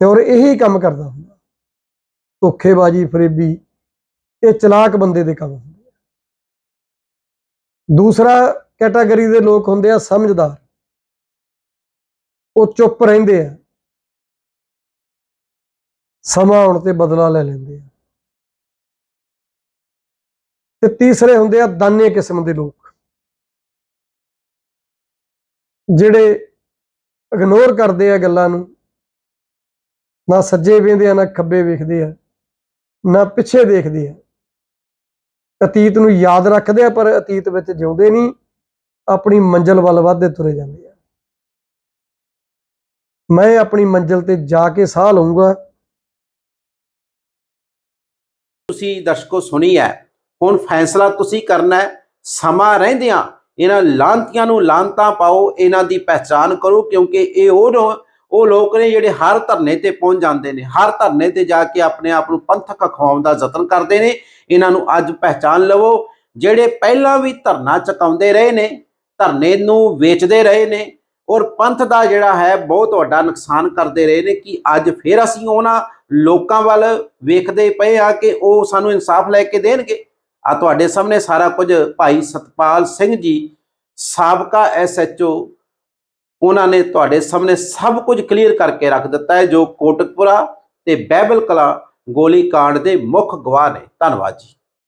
ਤੇ ਔਰ ਇਹੀ ਕੰਮ ਕਰਦਾ ਹੁੰਦਾ। ਧੋਖੇਬਾਜ਼ੀ, ਫਰੇਬੀ, ਇਹ ਚਲਾਕ ਬੰਦੇ ਦੇ ਕੰਮ ਹੁੰਦੇ ਆ। ਦੂਸਰਾ ਕੈਟਾਗਰੀ ਦੇ ਲੋਕ ਹੁੰਦੇ ਆ ਸਮਝਦਾਰ। ਉਹ ਚੁੱਪ ਰਹਿੰਦੇ ਆ। ਸਮਾਂ ਆਉਣ ਤੇ ਬਦਲਾ ਲੈ ਲੈਂਦੇ ਆ। ਤੇ ਤੀਸਰੇ ਹੁੰਦੇ ਆ ਦਾਨੇ ਕਿਸਮ ਦੇ ਲੋਕ। ਜਿਹੜੇ ਇਗਨੋਰ ਕਰਦੇ ਆ ਗੱਲਾਂ ਨੂੰ, ਨਾ ਸੱਜੇ ਵੇਂਦੇ ਆ, ਨਾ ਖੱਬੇ ਵੇਖਦੇ ਆ, ਨਾ ਪਿੱਛੇ ਦੇਖਦੇ ਆ। ਅਤੀਤ ਨੂੰ ਯਾਦ ਰੱਖਦੇ ਆ, ਪਰ ਅਤੀਤ ਵਿੱਚ ਜਿਉਂਦੇ ਨਹੀਂ, ਆਪਣੀ ਮੰਜ਼ਲ ਵੱਲ ਵਧਦੇ ਤੁਰੇ ਜਾਂਦੇ ਮੈਂ ਆਪਣੀ ਮੰਜ਼ਿਲ ਤੇ ਜਾ ਕੇ ਸਾਹ ਲਊਂਗਾ। ਤੁਸੀਂ ਦਰਸ਼ਕੋ ਸੁਣੀ ਹੈ, ਹੁਣ ਫੈਸਲਾ ਤੁਸੀਂ ਕਰਨਾ ਹੈ, ਸਮਾਂ ਰਹਿੰਦਿਆਂ ਇਹਨਾਂ ਲਾਂਤੀਆਂ ਨੂੰ ਲਾਂਤਾਂ ਪਾਓ, ਇਹਨਾਂ ਦੀ ਪਹਿਚਾਨ ਕਰੋ, ਕਿਉਂਕਿ ਇਹ ਉਹ ਉਹ ਲੋਕ ਨੇ ਜਿਹੜੇ ਹਰ ਧਰਨੇ ਤੇ ਪਹੁੰਚ ਜਾਂਦੇ ਨੇ, ਹਰ ਧਰਨੇ ਤੇ ਜਾ ਕੇ ਆਪਣੇ ਆਪ ਨੂੰ ਪੰਥਕ ਅਖਵਾਉਣ ਦਾ ਯਤਨ ਕਰਦੇ ਨੇ, ਇਹਨਾਂ ਨੂੰ ਅੱਜ ਪਹਿਚਾਨ ਲਵੋ, ਜਿਹੜੇ ਪਹਿਲਾਂ ਵੀ ਧਰਨਾ ਚੁਕਾਉਂਦੇ ਰਹੇ ਨੇ, ਧਰਨੇ ਨੂੰ ਵੇਚਦੇ ਰਹੇ ਨੇ ਔਰ ਪੰਥ ਦਾ ਜਿਹੜਾ ਹੈ, ਬਹੁਤ ਵੱਡਾ ਨੁਕਸਾਨ ਕਰਦੇ ਰਹੇ ਨੇ ਕਿ ਅੱਜ ਫਿਰ ਅਸੀਂ ਉਹਨਾਂ ਲੋਕਾਂ ਵੱਲ ਵੇਖਦੇ ਪਏ ਆ ਕਿ ਉਹ ਸਾਨੂੰ ਇਨਸਾਫ ਲੈ ਕੇ ਦੇਣਗੇ। ਆ ਤੁਹਾਡੇ ਸਾਹਮਣੇ ਸਾਰਾ ਕੁਝ ਭਾਈ ਸਤਪਾਲ ਸਿੰਘ ਜੀ, ਸਾਬਕਾ ਐਸਐਚਓ ਉਹਨਾਂ ਨੇ ਤੁਹਾਡੇ ਸਾਹਮਣੇ ਸਭ ਕੁਝ ਕਲੀਅਰ ਕਰਕੇ ਰੱਖ ਦਿੱਤਾ ਹੈ, ਜੋ ਕੋਟਕਪੁਰਾ ਤੇ ਬਹਿਬਲ ਕਲਾ ਗੋਲੀ ਦੇ ਮੁੱਖ ਗਵਾਹ ਨੇ। ਧੰਨਵਾਦ ਜੀ।